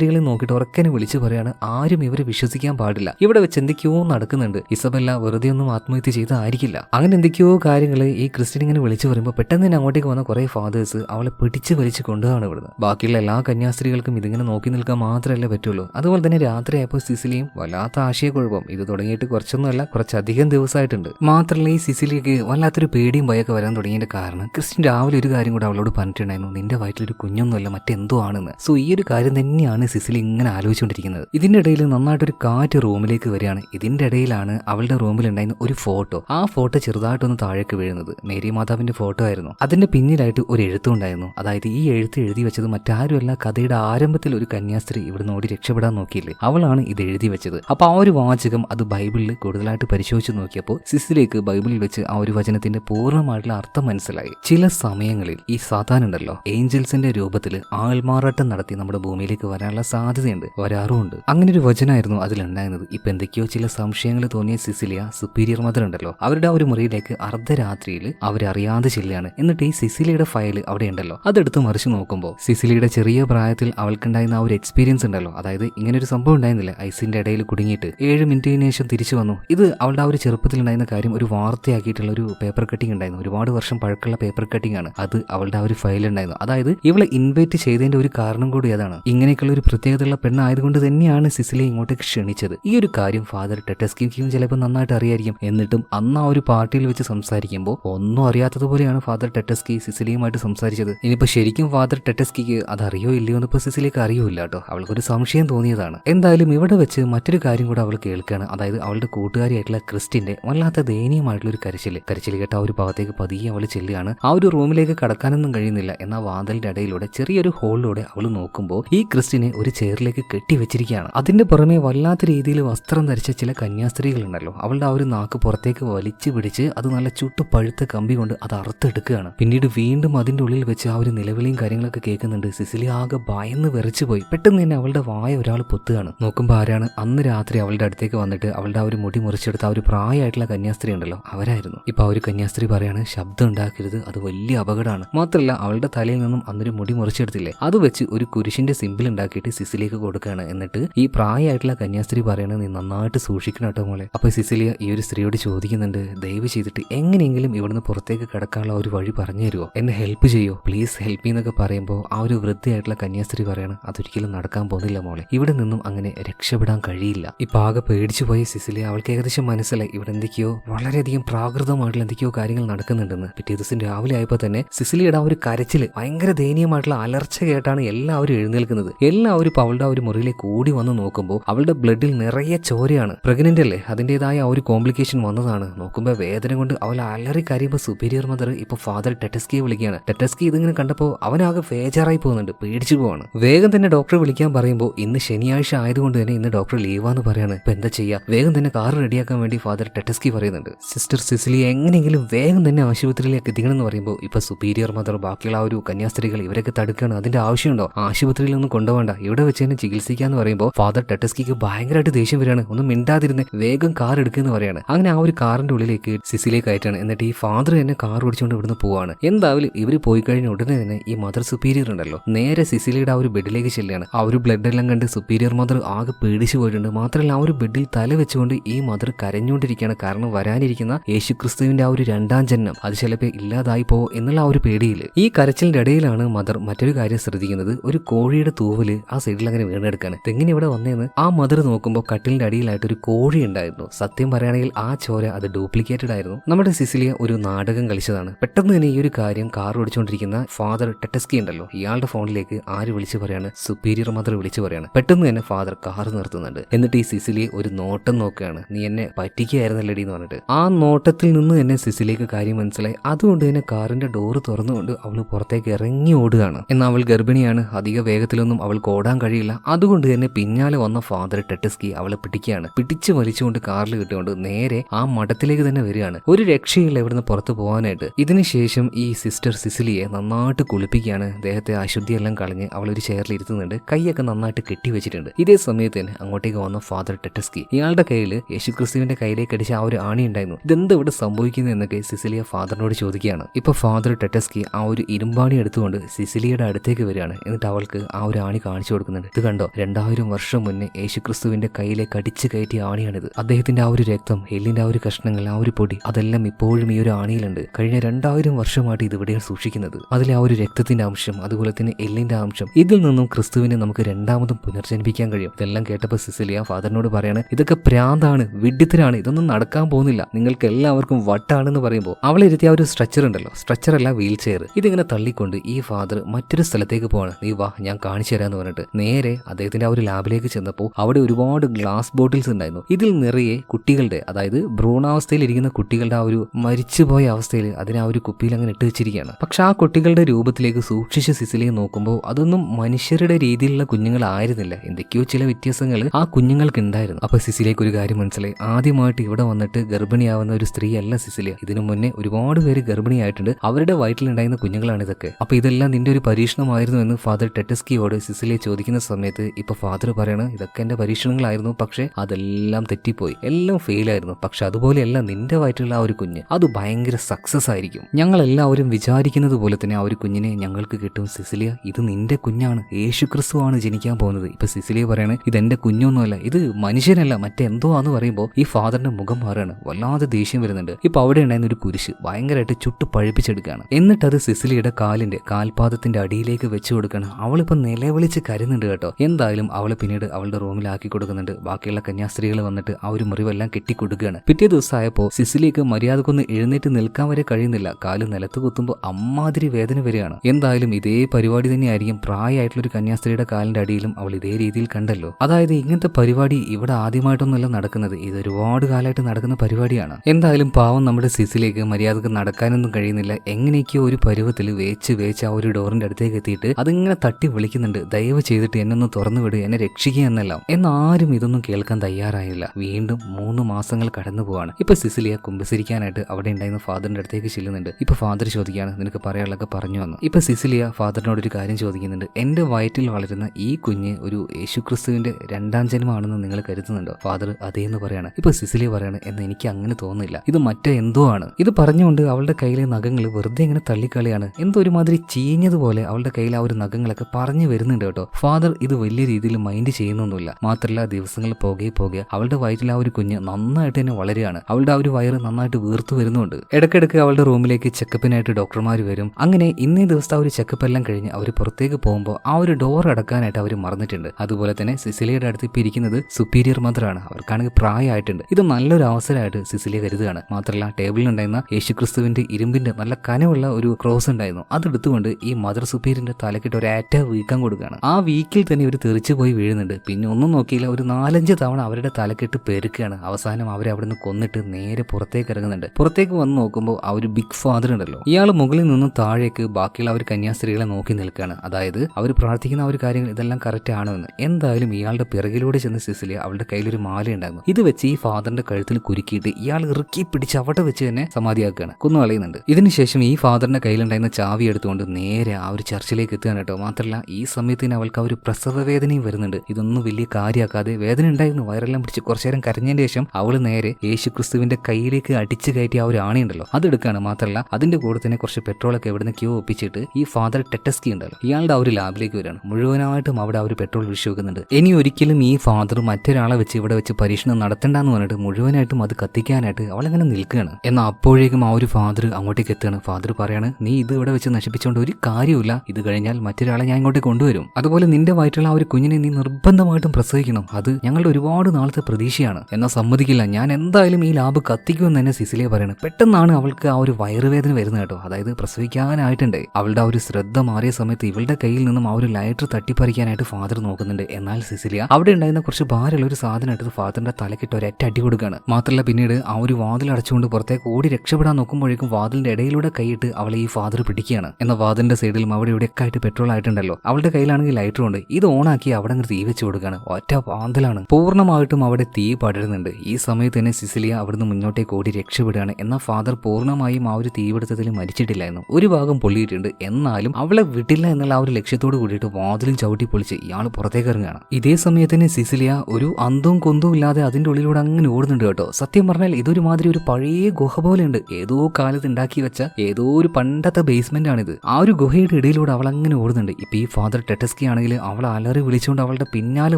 കന്യാസ്ത്രീകളെയും നോക്കിയിട്ട് ഉറക്കനെ വിളിച്ചു പറയാണ് ആരും ഇവരെ വിശ്വസിക്കാൻ പാടില്ല. ഇവിടെ വെച്ച് എന്തൊക്കെയോ നടക്കുന്നുണ്ട്. ഇസബല്ല വെറുതെ ഒന്നും ആത്മഹത്യ ചെയ്തായിരിക്കില്ല അങ്ങനെ എന്തൊക്കെയോ കാര്യങ്ങൾ ഈ ക്രിസ്ത്യൻ ഇങ്ങനെ വിളിച്ചു പറയുമ്പോൾ പെട്ടെന്ന് തന്നെ അങ്ങോട്ടേക്ക് വന്ന കുറെ ഫാദേഴ്സ് അവളെ പിടിച്ചു വലിച്ച് കൊണ്ടുപോകാണ് ഇവിടുന്ന്. ബാക്കിയുള്ള എല്ലാ കന്യാസ്ത്രീകൾക്കും ഇതിങ്ങനെ നോക്കി നിൽക്കാൻ മാത്രമല്ലേ പറ്റുള്ളൂ. അതുപോലെ തന്നെ രാത്രിയായപ്പോൾ സിസിലിയും വല്ലാത്ത ആശയക്കുഴപ്പം. ഇത് തുടങ്ങിയിട്ട് കുറച്ചൊന്നുമല്ല കുറച്ചധികം ദിവസമായിട്ടുണ്ട്. മാത്രമല്ല ഈ സിസിലിക്ക് വല്ലാത്തൊരു പേടിയും ഭയൊക്കെ വരാൻ തുടങ്ങിയതിന്റെ കാരണം ക്രിസ്ത്യൻ രാവിലെ ഒരു കാര്യം കൂടെ അവളോട് പറഞ്ഞിട്ടുണ്ടായിരുന്നു. നിന്റെ വയറ്റിലൊരു കുഞ്ഞൊന്നുമല്ല മറ്റെന്തോ ആണെന്ന്. സോ ഈ ഒരു കാര്യം തന്നെയാണ് സിസിലി ഇങ്ങനെ ആലോചിച്ചുകൊണ്ടിരിക്കുന്നത്. ഇതിന്റെ ഇടയിൽ നന്നായിട്ടൊരു കാറ്റ് റൂമിലേക്ക് വരികയാണ്. ഇതിന്റെ ഇടയിലാണ് അവളുടെ റൂമിൽ ഉണ്ടായിരുന്ന ഒരു ഫോട്ടോ. ആ ഫോട്ടോ ചെറുതായിട്ടൊന്ന് താഴേക്ക് വീഴുന്നത് മേരി മാതാവിന്റെ ഫോട്ടോ ആയിരുന്നു. അതിന്റെ പിന്നിലായിട്ട് ഒരു എഴുത്തുണ്ടായിരുന്നു അതായത് ഈ എഴുത്ത് എഴുതി വെച്ചത് മറ്റാരുമല്ല കഥയുടെ ആരംഭത്തിൽ ഒരു കന്യാസ്ത്രീ ഇവിടുന്ന് നോടി രക്ഷപ്പെടാൻ നോക്കിയില്ലേ? അവളാണ് ഇത് എഴുതി വെച്ചത്. അപ്പൊ ആ ഒരു വാചകം അത് ബൈബിളിൽ കൂടുതലായിട്ട് പരിശോധിച്ച് നോക്കിയപ്പോൾ സിസിലേക്ക് ബൈബിളിൽ വെച്ച് ആ ഒരു വചനത്തിന്റെ പൂർണമായിട്ടുള്ള അർത്ഥം മനസ്സിലായി. ചില സമയങ്ങളിൽ ഈ സാത്താൻ ഉണ്ടല്ലോ ഏഞ്ചൽസിന്റെ രൂപത്തിൽ ആൾമാറാട്ടം നടത്തി നമ്മുടെ ഭൂമിയിലേക്ക് വരാനുള്ള സാധ്യതയുണ്ട്. വരാറുമുണ്ട്. അങ്ങനെ ഒരു വചനായിരുന്നു അതിലുണ്ടായിരുന്നത്. ഇപ്പൊ എന്തൊക്കെയോ ചില സംശയങ്ങൾ തോന്നിയ സിസിലിയ സുപ്പീരിയർ മദർ ഉണ്ടല്ലോ അവരുടെ ആ ഒരു മുറിയിലേക്ക് അർദ്ധരാത്രിയിൽ അവരറിയാതെ ചെല്ലുകയാണ്. എന്നിട്ട് ഈ സിസിലിയുടെ ഫയൽ അവിടെ ഉണ്ടല്ലോ. അതെടുത്ത് മറിച്ച് നോക്കുമ്പോൾ സിസിലിയുടെ ചെറിയ പ്രായത്തിൽ അവൾക്കുണ്ടായിരുന്ന ആ ഒരു എക്സ്പീരിയൻസ് ഉണ്ടല്ലോ. അതായത് ഇങ്ങനെ ഒരു സംഭവം ഉണ്ടായിരുന്നില്ല. ഐസിന്റെ ഇടയിൽ കുടുങ്ങിയിട്ട് ഏഴ് മിനിറ്റിന് ശേഷം തിരിച്ചു വന്നു. ഇത് അവളുടെ ആ ഒരു ചെറുപ്പത്തിൽ ഉണ്ടായിരുന്ന കാര്യം ഒരു വാർത്തയാക്കിയിട്ടുള്ള ഒരു പേപ്പർ കട്ടിംഗ് ഉണ്ടായിരുന്നു. ഒരുപാട് വർഷം പഴക്കമുള്ള പേപ്പർ കട്ടിംഗ് ആണ്. അത് അവളുടെ ആ ഒരു ഫയൽ ഉണ്ടായിരുന്നു. അതായത് ഇവളെ ഇൻവൈറ്റ് ചെയ്തതിന്റെ ഒരു കാരണം കൂടി അതാണ്. ഇങ്ങനെയൊക്കെയുള്ള ഒരു പ്രത്യേകതയുള്ള പെണ്ണായതുകൊണ്ട് തന്നെയാണ് സിസിലെ ഇങ്ങോട്ടേക്ക് ക്ഷണിച്ചത്. ഈ ഒരു കാര്യം ഫാദർ ടെറ്റസ്കിക്കും ചിലപ്പോൾ നന്നായിട്ട് അറിയായിരിക്കും. എന്നിട്ടും അന്ന് ആ ഒരു പാർട്ടിയിൽ വെച്ച് സംസാരിക്കുമ്പോൾ ഒന്നും അറിയാത്തതുപോലെയാണ് ഫാദർ ടെറ്റസ്കി സിസിലിയുമായിട്ട് സംസാരിച്ചത്. ഇനിയിപ്പോൾ ശരിക്കും ഫാദർ ടെറ്റസ്കിക്ക് അത് അറിയോ ഇല്ലയോ എന്നിപ്പോൾ സിസിലേക്ക് സിസിലിക്ക് അറിയൂല കേട്ടോ. അവൾക്കൊരു സംശയം തോന്നിയതാണ്. എന്തായാലും ഇവിടെ വെച്ച് മറ്റൊരു കാര്യം കൂടെ അവൾ കേൾക്കുകയാണ്. അതായത് അവളുടെ കൂട്ടുകാരിയായിട്ടുള്ള ക്രിസ്റ്റിന്റെ വല്ലാത്ത ദയനീയമായിട്ടുള്ള ഒരു കരച്ചിൽ. കരച്ചിൽ കേട്ട ആ ഒരു ഭാഗത്തേക്ക് പതിയെ അവൾ ചെല്ലുകയാണ്. ആ ഒരു റൂമിലേക്ക് കടക്കാനൊന്നും കഴിയുന്നില്ല. എന്നാൽ വാതിലിന്റെ ഇടയിലൂടെ ചെറിയൊരു ഹോളിലൂടെ അവൾ നോക്കുമ്പോൾ ഈ ക്രിസ്റ്റിനെ ചെയറിലേക്ക് കെട്ടിവെച്ചിരിക്കുകയാണ് അതിന്റെ പുറമെ വല്ലാത്ത രീതിയിൽ വസ്ത്രം ധരിച്ച ചില കന്യാസ്ത്രീകളുണ്ടല്ലോ. അവളുടെ ആ ഒരു നാക്ക് പുറത്തേക്ക് വലിച്ചു പിടിച്ച് അത് നല്ല ചുട്ടു പഴുത്ത കമ്പി കൊണ്ട് അത് അറുത്തെടുക്കുകയാണ്. പിന്നീട് വീണ്ടും അതിന്റെ ഉള്ളിൽ വെച്ച് ആ ഒരു നിലവിളിയും കാര്യങ്ങളൊക്കെ കേൾക്കുന്നുണ്ട്. സിസിലി ആകെ ഭയന്ന് വിറച്ചു പോയി പെട്ടെന്ന് തന്നെ അവളുടെ വായ ഒരാൾ പൊത്തുകയാണ്. നോക്കുമ്പോൾ ആരാണ്? അന്ന് രാത്രി അവളുടെ അടുത്തേക്ക് വന്നിട്ട് അവളുടെ ആ ഒരു മുടി മുറിച്ചെടുത്ത ആ ഒരു പ്രായമായിട്ടുള്ള കന്യാസ്ത്രീ ഉണ്ടല്ലോ. അവരായിരുന്നു. ഇപ്പൊ ആ ഒരു കന്യാസ്ത്രീ പറയാണ് ശബ്ദം ഉണ്ടാക്കരുത്. അത് വലിയ അപകടമാണ്. മാത്രമല്ല അവളുടെ തലയിൽ നിന്നും അന്നൊരു മുടി മുറിച്ചെടുത്തില്ലേ? അത് വെച്ച് ഒരു കുരിശിന്റെ സിമ്പിൾ ഉണ്ടാക്കിയിട്ട് സിസിലിക്ക് കൊടുക്കുകയാണ് എന്നിട്ട് ഈ പ്രായമായിട്ടുള്ള കന്യാസ്ത്രീ പറയണത് നീ നന്നായിട്ട് സൂക്ഷിക്കണം കേട്ടോ മോളെ. അപ്പൊ സിസിലിയ ഈ ഒരു സ്ത്രീയോട് ചോദിക്കുന്നുണ്ട് ദയവ് ചെയ്തിട്ട് എങ്ങനെയെങ്കിലും ഇവിടുന്ന് പുറത്തേക്ക് കിടക്കാനുള്ള ഒരു വഴി പറഞ്ഞു തരുമോ എന്നെ ഹെൽപ്പ് ചെയ്യോ? പ്ലീസ് ഹെൽപ്പ് ചെയ്യുന്നൊക്കെ പറയുമ്പോൾ ആ ഒരു വൃദ്ധയായിട്ടുള്ള കന്യാസ്ത്രീ പറയണം അതൊരിക്കലും നടക്കാൻ പോകുന്നില്ല മോളെ. ഇവിടെ നിന്നും അങ്ങനെ രക്ഷപ്പെടാൻ കഴിയില്ല. ഈ ആകെ പേടിച്ചു പോയ സിസിലിയ അവൾക്ക് ഏകദേശം മനസ്സിലായി. ഇവിടെ എന്തൊക്കെയോ വളരെയധികം പ്രാകൃതമായിട്ടുള്ള എന്തൊക്കെയോ കാര്യങ്ങൾ നടക്കുന്നുണ്ടെന്ന്. പിറ്റേ ദിവസം രാവിലെ ആയപ്പോൾ തന്നെ സിസിലിയുടെ ആ ഒരു കരച്ചിൽ ഭയങ്കര ദയനീയമായിട്ടുള്ള അലർച്ച കേട്ടാണ് എല്ലാവരും എഴുന്നേൽക്കുന്നത്. എല്ലാവരും ഇപ്പൊ അവളുടെ ആ ഒരു മുറിയിലേക്ക് ഓടി വന്ന് നോക്കുമ്പോൾ അവളുടെ ബ്ലഡിൽ നിറയെ ചോരയാണ്. പ്രഗ്നന്റ് അല്ലേ? അതിന്റെതായ ആ ഒരു കോംപ്ലിക്കേഷൻ വന്നതാണ്. നോക്കുമ്പോൾ വേദന കൊണ്ട് അവൾ അലറി കരയുമ്പോൾ സുപ്പീരിയർ മദർ ഇപ്പൊ ഫാദർ ടെറ്റസ്കിയെ വിളിക്കുകയാണ്. ടെറ്റസ്കി ഇതിങ്ങനെ കണ്ടപ്പോൾ അവനാകെ ബേജാറായി പോകുന്നുണ്ട്. പേടിച്ചു പോവാണ്. വേഗം തന്നെ ഡോക്ടറെ വിളിക്കാൻ പറയുമ്പോൾ ഇന്ന് ശനിയാഴ്ച ആയതുകൊണ്ട് തന്നെ ഇന്ന് ഡോക്ടർ ലീവാന്ന് പറയാണ്. ഇപ്പൊ എന്താ ചെയ്യുക വേഗം തന്നെ കാർ റെഡിയാക്കാൻ വേണ്ടി ഫാദർ ടെറ്റസ്കി പറയുന്നുണ്ട്. സിസ്റ്റർ സിസിലി എങ്ങനെയെങ്കിലും വേഗം തന്നെ ആശുപത്രിയിലേക്ക് എത്തിക്കണം എന്ന് പറയുമ്പോൾ ഇപ്പൊ സുപ്പീരിയർ മദർ ബാക്കിയുള്ള ആ ഒരു കന്യാസ്ത്രീകൾ ഇവരൊക്കെ തടുക്കുകയാണ് അതിന്റെ ആവശ്യമുണ്ടോ? ആശുപത്രിയിൽ ഒന്നും കൊണ്ടുപോകണ്ട. ഇവിടെ വെച്ച് തന്നെ ചികിത്സിക്കാന്ന് പറയുമ്പോൾ ഫാദർ ടെറ്റസ്കിക്ക് ഭയങ്കരമായിട്ട് ദേഷ്യം വരികയാണ്. ഒന്നും മിണ്ടാതിരുന്ന് വേഗം കാർ എടുക്കുമെന്ന് പറയാണ്. അങ്ങനെ ആ ഒരു കാറിന്റെ ഉള്ളിലേക്ക് സിസിലേക്ക് ആയിട്ടാണ് എന്നിട്ട് ഈ ഫാദർ തന്നെ കാർ ഓടിച്ചുകൊണ്ട് ഇവിടുന്ന് പോവാണ്. എന്തായാലും ഇവർ പോയി കഴിഞ്ഞ ഉടനെ തന്നെ ഈ മദർ സുപ്പീരിയർ ഉണ്ടല്ലോ. നേരെ സിസിലിയുടെ ആ ഒരു ബെഡിലേക്ക് ചെല്ലുകയാണ്. ആ ഒരു ബ്ലഡ് എല്ലാം കണ്ട് സുപ്പീരിയർ മദർ ആകെ പേടിച്ചു പോയിട്ടുണ്ട്. മാത്രമല്ല ആ ഒരു ബെഡിൽ തല വെച്ചുകൊണ്ട് ഈ മദർ കരഞ്ഞുകൊണ്ടിരിക്കുകയാണ്. കാരണം വരാനിരിക്കുന്ന യേശുക്രിസ്തുവിന്റെ ആ ഒരു രണ്ടാം ജന്മം. അത് ചിലപ്പോൾ ഇല്ലാതായി പോവോ എന്നുള്ള ആ ഒരു പേടിയിൽ ഈ കരച്ചിലിന്റെ ഇടയിലാണ് മദർ മറ്റൊരു കാര്യം ശ്രദ്ധിക്കുന്നത്. ഒരു കോഴിയുടെ തൂവൽ ആ സൈഡിൽ അങ്ങനെ വീണെടുക്കാണ് തെങ്ങിന് ഇവിടെ വന്നേന്ന് ആ മദർ നോക്കുമ്പോൾ കട്ടിലിന്റെ അടിയിലായിട്ട് ഒരു കോഴി ഉണ്ടായിരുന്നു. സത്യം പറയുകയാണെങ്കിൽ ആ ചോര അത് ഡ്യൂപ്ലിക്കേറ്റഡ് ആയിരുന്നു. നമ്മുടെ സിസിലിയ ഒരു നാടകം കളിച്ചതാണ്. പെട്ടെന്ന് തന്നെ ഈ ഒരു കാര്യം കാർ ഓടിച്ചുകൊണ്ടിരിക്കുന്ന ഫാദർ ടെറ്റസ്കി ഉണ്ടല്ലോ. ഇയാളുടെ ഫോണിലേക്ക് ആര് വിളിച്ചു പറയാണ്? സുപ്പീരിയർ മദർ വിളിച്ചു പറയാണ്. പെട്ടെന്ന് തന്നെ ഫാദർ കാർ നിർത്തുന്നുണ്ട്. എന്നിട്ട് ഈ സിസിലിയെ ഒരു നോട്ടം നോക്കുകയാണ്. നീ എന്നെ പറ്റിക്കുകയായിരുന്നല്ലേടി എന്ന് പറഞ്ഞിട്ട്. ആ നോട്ടത്തിൽ നിന്ന് തന്നെ സിസിലിയക്ക് കാര്യം മനസ്സിലായി. അതുകൊണ്ട് തന്നെ കാറിന്റെ ഡോറ് തുറന്നുകൊണ്ട് അവൾ പുറത്തേക്ക് ഇറങ്ങി ഓടുകയാണ്. എന്നാൽ അവൾ ഗർഭിണിയാണ്. അധിക വേഗത്തിലൊന്നും അവൾ കഴിയില്ല. അതുകൊണ്ട് തന്നെ പിന്നാലെ വന്ന ഫാദർ ടെറ്റസ്കി അവളെ പിടിക്കുകയാണ്. പിടിച്ചു വലിച്ചുകൊണ്ട് കാറിൽ കിട്ടുകൊണ്ട് നേരെ ആ മഠത്തിലേക്ക് തന്നെ വരികയാണ്. ഒരു രക്ഷയില്ല ഇവിടുന്ന് പുറത്തു പോകാനായിട്ട്. ഇതിനുശേഷം ഈ സിസ്റ്റർ സിസിലിയെ നന്നായിട്ട് കുളിപ്പിക്കുകയാണ്. അദ്ദേഹത്തെ അശുദ്ധിയെല്ലാം കളഞ്ഞ് അവൾ ഒരു ചെയറിൽ ഇരുത്തുന്നുണ്ട്. കൈയൊക്കെ നന്നായിട്ട് കെട്ടി വെച്ചിട്ടുണ്ട്. ഇതേ സമയത്ത് തന്നെ അങ്ങോട്ടേക്ക് വന്ന ഫാദർ ടെറ്റസ്കി ഇയാളുടെ കയ്യിൽ യേശുക്രിസ്തുവിന്റെ കയ്യിലേക്ക് അടിച്ച ആ ഒരു ആണി ഉണ്ടായിരുന്നു. ഇതെന്ത് ഇവിടെ സംഭവിക്കുന്നു എന്നൊക്കെ സിസിലിയ ഫാദറിനോട് ചോദിക്കുകയാണ്. ഇപ്പൊ ഫാദർ ടെറ്റസ്കി ആ ഒരു ഇരുമ്പാണി എടുത്തുകൊണ്ട് സിസിലിയുടെ അടുത്തേക്ക് വരികയാണ്. എന്നിട്ട് അവൾക്ക് ആ ഒരു ആണി കാണിച്ചു കൊടുക്കുന്നുണ്ട്. ഇത് കണ്ടോ? രണ്ടായിരം വർഷം മുന്നേ യേശുക്രിസ്തുവിന്റെ കയ്യിലേക്ക് അടിച്ചു കയറ്റിയ ആണിയാണിത്. അദ്ദേഹത്തിന്റെ ആ ഒരു രക്തം എല്ലിന്റെ ആ ഒരു കഷ്ണങ്ങൾ ആ ഒരു പൊടി അതെല്ലാം ഇപ്പോഴും ഈ ഒരു ആണിയിലുണ്ട്. കഴിഞ്ഞ രണ്ടായിരം വർഷമായിട്ട് ഇത് ഇവിടെയാണ് സൂക്ഷിക്കുന്നത്. അതിലെ ആ ഒരു രക്തത്തിന്റെ അംശം അതുപോലെ തന്നെ എല്ലിന്റെ അംശം ഇതിൽ നിന്നും ക്രിസ്തുവിനെ നമുക്ക് രണ്ടാമതും പുനർജനിപ്പിക്കാൻ കഴിയും. ഇതെല്ലാം കേട്ടപ്പോൾ സിസിലിയ ഫാദറിനോട് പറയാണ് ഇതൊക്കെ പ്രാന്താണ് വിഡ്ഢിത്തരാണ് ഇതൊന്നും നടക്കാൻ പോകുന്നില്ല. നിങ്ങൾക്ക് എല്ലാവർക്കും വട്ടാണെന്ന് പറയുമ്പോൾ അവളിരുത്തിയ ഒരു സ്ട്രക്ചർ ഉണ്ടല്ലോ. സ്ട്രക്ചർ അല്ല വീൽ ചെയർ ഇതിങ്ങനെ തള്ളിക്കൊണ്ട് ഈ ഫാദർ മറ്റൊരു സ്ഥലത്തേക്ക് പോവാണ്. നീ വാ ഞാൻ കാണിച്ചു തരാന്ന് പറഞ്ഞിട്ട് നേരെ അദ്ദേഹത്തിന്റെ ആ ഒരു ലാബിലേക്ക് ചെന്നപ്പോൾ അവിടെ ഒരുപാട് ഗ്ലാസ് ബോട്ടിൽസ് ഉണ്ടായിരുന്നു. ഇതിൽ നിറയെ കുട്ടികളുടെ അതായത് ഭ്രൂണാവസ്ഥയിൽ ഇരിക്കുന്ന കുട്ടികളുടെ ആ ഒരു മരിച്ചുപോയ അവസ്ഥയിൽ അതിനെ ആ ഒരു കുപ്പിയിൽ അങ്ങനെ ഇട്ട് വെച്ചിരിക്കുകയാണ്. പക്ഷെ ആ കുട്ടികളുടെ രൂപത്തിലേക്ക് സൂക്ഷിച്ച സിസിലിയെ നോക്കുമ്പോൾ അതൊന്നും മനുഷ്യരുടെ രീതിയിലുള്ള കുഞ്ഞുങ്ങളായിരുന്നില്ല എന്തൊക്കെയോ ചില വ്യത്യാസങ്ങൾ ആ കുഞ്ഞുങ്ങൾക്ക് ഉണ്ടായിരുന്നു. അപ്പൊ സിസിലേക്ക് ഒരു കാര്യം മനസ്സിലായി. ആദ്യമായിട്ട് ഇവിടെ വന്നിട്ട് ഗർഭിണിയാവുന്ന ഒരു സ്ത്രീ അല്ല സിസിലിയ. ഇതിനു മുന്നേ ഒരുപാട് പേര് ഗർഭിണിയായിട്ടുണ്ട്. അവരുടെ വയറ്റിലുണ്ടായിരുന്ന കുഞ്ഞുങ്ങളാണ് ഇതൊക്കെ അപ്പൊ ഇതെല്ലാം നിന്റെ ഒരു പരീക്ഷണമായിരുന്നു എന്ന് ഫാദർ ടെറ്റസ്കിയോട് സിസിലിയെ ചോദിക്കുന്ന സമയത്ത് ഇപ്പൊ ഫാദർ പറയണ ഇതൊക്കെ എന്റെ പരീക്ഷണങ്ങളായിരുന്നു പക്ഷെ അതെല്ലാം തെറ്റിപ്പോയി. എല്ലാം ഫെയിലായിരുന്നു. പക്ഷെ അതുപോലെയല്ല നിന്റെ വയറ്റിലുള്ള ആ ഒരു കുഞ്ഞ് അത് ഭയങ്കര സക്സസ് ആയിരിക്കും. ഞങ്ങൾ എല്ലാവരും വിചാരിക്കുന്നത് പോലെ തന്നെ ആ ഒരു കുഞ്ഞിനെ ഞങ്ങൾക്ക് കിട്ടും. സിസിലിയ ഇത് നിന്റെ കുഞ്ഞാണ്. യേശു ക്രിസ്തു ആണ് ജനിക്കാൻ പോകുന്നത്. ഇപ്പൊ സിസിലിയ പറയാണ് ഇത് എന്റെ കുഞ്ഞൊന്നുമല്ല ഇത് മനുഷ്യനല്ല മറ്റെന്തോ ആന്ന് പറയുമ്പോൾ ഈ ഫാദറിന്റെ മുഖം മാറുകയാണ് വല്ലാതെ ദേഷ്യം വരുന്നുണ്ട്. ഇപ്പൊ അവിടെ ഉണ്ടായിരുന്ന ഒരു കുരിശ് ഭയങ്കരമായിട്ട് ചുട്ട് പഴുപ്പിച്ചെടുക്കുകയാണ്. എന്നിട്ട് അത് സിസിലിയുടെ കാലിന്റെ കാൽപാദത്തിന്റെ അടിയിലേക്ക് വെച്ചു കൊടുക്കണം അവളിപ്പോ നിലവിളിച്ച് കരുന്നുണ്ട് കേട്ടോ. എന്തായാലും അവളെ പിന്നീട് അവളുടെ റൂമിലാക്കി കൊടുക്കുന്നുണ്ട്. ബാക്കിയുള്ള കന്യാസ്ത്രീകൾ വന്നിട്ട് ആ ഒരു മുറിവെല്ലാം കെട്ടിക്കൊടുക്കുകയാണ്. പിറ്റേ ദിവസമായപ്പോൾ സിസിലിക്ക് മര്യാദക്കൊന്ന് എഴുന്നേറ്റ് നിൽക്കാൻ വരെ കഴിയുന്നില്ല. കാൽ നിലത്ത് കുത്തുമ്പോൾ അമ്മാതിരി വേദന വരികയാണ്. എന്തായാലും ഇതേ പരിപാടി തന്നെയായിരിക്കും പ്രായമായിട്ടുള്ള ഒരു കന്യാസ്ത്രീയുടെ കാലിന്റെ അടിയിലും അവൾ ഇതേ രീതിയിൽ കണ്ടല്ലോ. അതായത് ഇങ്ങനത്തെ പരിപാടി ഇവിടെ ആദ്യമായിട്ടൊന്നുമല്ല നടക്കുന്നത്. ഇത് ഒരുപാട് കാലമായിട്ട് നടക്കുന്ന പരിപാടിയാണ്. എന്തായാലും പാവം നമ്മുടെ സിസിലേക്ക് മര്യാദയ്ക്ക് നടക്കാനൊന്നും കഴിയുന്നില്ല. എങ്ങനെയൊക്കെയോ ഒരു പരുവത്തിൽ വേച്ച് വേച്ച് ആ ഒരു ഡോറിന്റെ അടുത്തേക്ക് എത്തിയിട്ട് അതിങ്ങനെ തട്ടി വിളിക്കുന്നുണ്ട്. ദയവ് ചെയ്തിട്ട് എന്നെ ഒന്ന് തുറന്നു വിടുക എന്നെ രക്ഷിക്കുക എന്നെല്ലാം. എന്നാരും ഇതൊന്നും കേൾക്കാൻ തയ്യാറായില്ല. വീണ്ടും മൂന്ന് മാസങ്ങൾ കടന്നു പോവാണ്. ഇപ്പൊ സിസിലിയ കുമ്പസരിക്കാനായിട്ട് അവിടെ ഉണ്ടായിരുന്ന ഫാദറിന്റെ അടുത്തേക്ക് ചെല്ലുന്നുണ്ട്. ഇപ്പൊ ഫാദർ ചോദിക്കുകയാണ് നിനക്ക് പറയാനുള്ളതൊക്കെ പറഞ്ഞു വന്നു? ഇപ്പൊ സിസിലിയ ഫാദറിനോട് ഒരു കാര്യം ചോദിക്കുന്നുണ്ട്. എന്റെ വയറ്റിൽ വളരുന്ന ഈ കുഞ്ഞ് ഒരു യേശുക്രിസ്തുവിന്റെ രണ്ടാം ജന്മമാണെന്ന് നിങ്ങൾ കരുതുന്നുണ്ടോ? ഫാദർ അതേന്ന് പറയാണ്. ഇപ്പൊ സിസിലിയ പറയാണ് എന്ന് എനിക്ക് അങ്ങനെ തോന്നുന്നില്ല. ഇത് മറ്റേ എന്തോ ആണ്. ഇത് പറഞ്ഞുകൊണ്ട് അവളുടെ കയ്യിലെ നഖങ്ങൾ വെറുതെ ഇങ്ങനെ തള്ളിക്കളിയാണ്. എന്തോ ഒരുമാതിരി ചീഞ്ഞതുപോലെ അവളുടെ കയ്യിൽ ആ ഒരു നഖങ്ങളൊക്കെ പറഞ്ഞു വരുന്നുണ്ട് കേട്ടോ. ഫാദർ ഇത് വലിയ രീതിയിൽ മൈൻഡ് ചെയ്യുന്നൊന്നുമില്ല. മാത്രമല്ല ദിവസങ്ങൾ പോകെ പോകെ അവളുടെ വയറ്റിൽ ആ ഒരു കുഞ്ഞ് നന്നായിട്ട് തന്നെ വളരുകയാണ്. അവളുടെ ആ ഒരു വയറ് നന്നായിട്ട് വീർത്തു വരുന്നുണ്ട്. ഇടയ്ക്കിടയ്ക്ക് അവളുടെ റൂമിലേക്ക് ചെക്കപ്പിനായിട്ട് ഡോക്ടർമാർ വരും. അങ്ങനെ ഇന്നേ ദിവസത്തെ ആ ഒരു ചെക്കപ്പ് എല്ലാം കഴിഞ്ഞ് അവർ പുറത്തേക്ക് പോകുമ്പോൾ ആ ഒരു ഡോർ അടക്കാനായിട്ട് അവർ മറന്നിട്ടുണ്ട്. അതുപോലെ തന്നെ സിസിലിയുടെ അടുത്ത് ഇപ്പം ഇരിക്കുന്നത് സുപ്പീരിയർ മദറാണ്. അവർക്കാണെങ്കിൽ പ്രായമായിട്ടുണ്ട്. ഇത് നല്ലൊരു അവസരമായിട്ട് സിസിലിയ കരുതുകയാണ്. മാത്രമല്ല ടേബിളിലുണ്ടായിരുന്ന യേശുക്രിസ്തുവിന്റെ ഇരുമ്പിന്റെ നല്ല കനമുള്ള ഒരു ക്രോസ് ഉണ്ടായിരുന്നു. അതെടുത്തുകൊണ്ട് ഈ മദർ സുപ്പീരിയറിന്റെ തലക്കിട്ട് ഒരു ആറ്റ വീക്കം കൊടുക്കുകയാണ്. ആ വീക്കിൽ തന്നെ ഇവർ തെറിച്ചു പോയി വീഴുന്നുണ്ട്. പിന്നെ ഒന്നും നോക്കിയില്ല. ഒരു നാലഞ്ച് തവണ അവരുടെ തലക്കെട്ട് പെരുക്കുകയാണ് അവസാനം അവരെ അവിടെ നിന്ന് കൊന്നിട്ട് നേരെ പുറത്തേക്ക് ഇറങ്ങുന്നുണ്ട്. പുറത്തേക്ക് വന്ന് നോക്കുമ്പോൾ ആ ഒരു ബിഗ് ഫാദർ ഉണ്ടല്ലോ. ഇയാൾ മുകളിൽ നിന്നും താഴേക്ക് ബാക്കിയുള്ള അവർ കന്യാസ്ത്രീകളെ നോക്കി നിൽക്കുകയാണ്. അതായത് അവർ പ്രാർത്ഥിക്കുന്ന ആ ഒരു കാര്യങ്ങൾ ഇതെല്ലാം കറക്റ്റ് ആണോ എന്ന്. എന്തായാലും ഇയാളുടെ പിറകിലൂടെ ചെന്ന സിസിലിയ അവളുടെ കയ്യിലൊരു മാല ഉണ്ടായിരുന്നു. ഇത് വെച്ച് ഈ ഫാദറിന്റെ കഴുത്തിൽ കുരുക്കിയിട്ട് ഇയാൾ ഇറുക്കി പിടിച്ച് അവിടെ വെച്ച് തന്നെ സമാധിയാക്കുകയാണ്. കൊന്നു കളയുന്നുണ്ട് ഇതിനുശേഷം ഈ ഫാദറിന്റെ കയ്യിലുണ്ടായിരുന്ന ചാവി എടുത്തുകൊണ്ട് നേരെ ആ ഒരു ചർച്ചിലേക്ക് എത്തുകയാണ് കേട്ടോ. മാത്രമല്ല ഈ സമയത്തിന് അവൾ അവൾക്ക് ആ ഒരു പ്രസവ വേദനയും വരുന്നുണ്ട്. ഇതൊന്നും വലിയ കാര്യമാക്കാതെ വേദന ഉണ്ടായിരുന്നു. വയറെല്ലാം പിടിച്ച് കുറച്ചു നേരം കരഞ്ഞതിന് ശേഷം അവൾ നേരെ യേശു ക്രിസ്തുവിന്റെ കയ്യിലേക്ക് അടിച്ചു കയറ്റി ആ ഒരു ആണിയുണ്ടല്ലോ. അതെടുക്കാണ് മാത്രമല്ല അതിന്റെ കൂടെ തന്നെ കുറച്ച് പെട്രോളൊക്കെ എവിടെ നിന്ന് ക്യൂ ഒപ്പിച്ചിട്ട് ഈ ഫാദർ ടെറ്റസ്കി ഉണ്ടല്ലോ ഇയാളുടെ ആ ഒരു ലാബിലേക്ക് വരികയാണ്. മുഴുവനായിട്ടും അവിടെ ആ ഒരു പെട്രോൾ ഒഴിച്ചു വെക്കുന്നുണ്ട് ഇനി ഒരിക്കലും ഈ ഫാദർ മറ്റൊരാളെ വെച്ച് ഇവിടെ വെച്ച് പരീക്ഷണം നടത്തണ്ടെന്ന് പറഞ്ഞിട്ട് മുഴുവനായിട്ടും അത് കത്തിക്കാനായിട്ട് അവളങ്ങനെ നിൽക്കുകയാണ്? എന്നാൽ അപ്പോഴേക്കും ആ ഒരു ഫാദർ അങ്ങോട്ടേക്ക് എത്തുകയാണ്. ഫാദർ പറയാണ് നീ ഇത് ഇവിടെ വെച്ച് നശിപ്പിച്ചുകൊണ്ട് ഒരു കാര്യമില്ല ഇത് കഴിഞ്ഞാൽ മറ്റൊരാളെ ഞാൻ ഇങ്ങോട്ട് കൊണ്ടുവരും. അതുപോലെ നിന്റെ വയറ്റുള്ള ആ ഒരു കുഞ്ഞിനെ നീ നിർബന്ധമായിട്ടും പ്രസവിക്കണം. അത് ഞങ്ങളുടെ ഒരുപാട് നാളത്തെ പ്രതീക്ഷയാണ്. എന്നാൽ സമ്മതിക്കില്ല. ഞാൻ എന്തായാലും ഈ ലാബ് കത്തിക്കുമെന്ന് തന്നെ സിസിലിയ പറയണം. പെട്ടെന്നാണ് അവൾക്ക് ആ ഒരു വയറുവേദന വരുന്നത് കേട്ടോ. അതായത് പ്രസവിക്കാനായിട്ടുണ്ട്. അവളുടെ ആ ഒരു ശ്രദ്ധ മാറിയ സമയത്ത് ഇവളുടെ കയ്യിൽ നിന്നും ആ ഒരു ലൈറ്റർ തട്ടിപ്പറിക്കാനായിട്ട് ഫാദർ നോക്കുന്നുണ്ട്. എന്നാൽ സിസിലിയ അവിടെ ഉണ്ടായിരുന്ന കുറച്ച് ഭാരമുള്ള ഒരു സാധനം എടുത്ത് ഫാദറിന്റെ തലക്കിട്ട് ഒരൊറ്റ അടി കൊടുക്കുകയാണ്. മാത്രമല്ല പിന്നീട് ആ ഒരു വാതിൽ അടച്ചുകൊണ്ട് പുറത്തേക്ക് ഓടി രക്ഷപ്പെടാൻ നോക്കുമ്പോഴേക്കും വാതിലിന്റെ ഇടയിലൂടെ കൈയിട്ട് അവളെ ഈ ഫാദർ പിടിക്കുകയാണ്. എന്ന വാതിലിന്റെ സൈഡിലും അവിടെ ഇവിടെയൊക്കെ ആയിട്ട് പെട്രോൾ ആയിട്ടുണ്ടല്ലോ. അവളുടെ കയ്യിലാണെങ്കിൽ ലൈറ്റർ ഉണ്ട് ഇത് ഓണാക്കി അവിടെ അങ്ങ് തീ വെച്ച് കൊടുക്കുകയാണ് ഒറ്റ പാന്തലാണ്. പൂർണമായിട്ടും അവിടെ തീ പടരുന്നുണ്ട്. ഈ സമയത്ത് തന്നെ സിസിലിയ അവിടുന്ന് മുന്നോട്ടേക്ക് ഓടി രക്ഷപ്പെടുകയാണ്. എന്നാൽ ഫാദർ പൂർണമായും ആ ഒരു തീപിടുത്തത്തിൽ മരിച്ചിട്ടില്ലായിരുന്നു ഒരു ഭാഗം പൊള്ളിയിട്ടുണ്ട്. എന്നാലും അവളെ വിട്ടില്ല എന്നുള്ള ആ ഒരു ലക്ഷ്യത്തോട് കൂടിയിട്ട് വാതിലും ചവിട്ടി പൊളിച്ച് ഇയാൾ പുറത്തേക്ക് ഇറങ്ങുകയാണ്. ഇതേ സമയത്ത് തന്നെ സിസിലിയ ഒരു അന്തവും കൊന്തവും ഇല്ലാതെ അതിന്റെ ഉള്ളിലൂടെ അങ്ങനെ ഓടുന്നുണ്ട് കേട്ടോ. സത്യം പറഞ്ഞാൽ ഇതൊരു മാതിരി ഒരു പഴയ ഗുഹ പോലെയുണ്ട്. ഏതോ കാലത്ത് ഉണ്ടാക്കി വെച്ച ഏതോ ഒരു പണ്ടത്തെ ബേസ്മെന്റ് ആണിത്. ആ ഒരു ഗുഹയുടെ ഇടയിലൂടെ അവൾ അങ്ങനെ ഓടുന്നുണ്ട്. ഇപ്പൊ ഈ ഫാദർ ടെറ്റസ്കി ആണെങ്കിൽ അവൾ അലറി വിളിച്ചുകൊണ്ട് അവളുടെ പിന്നാലെ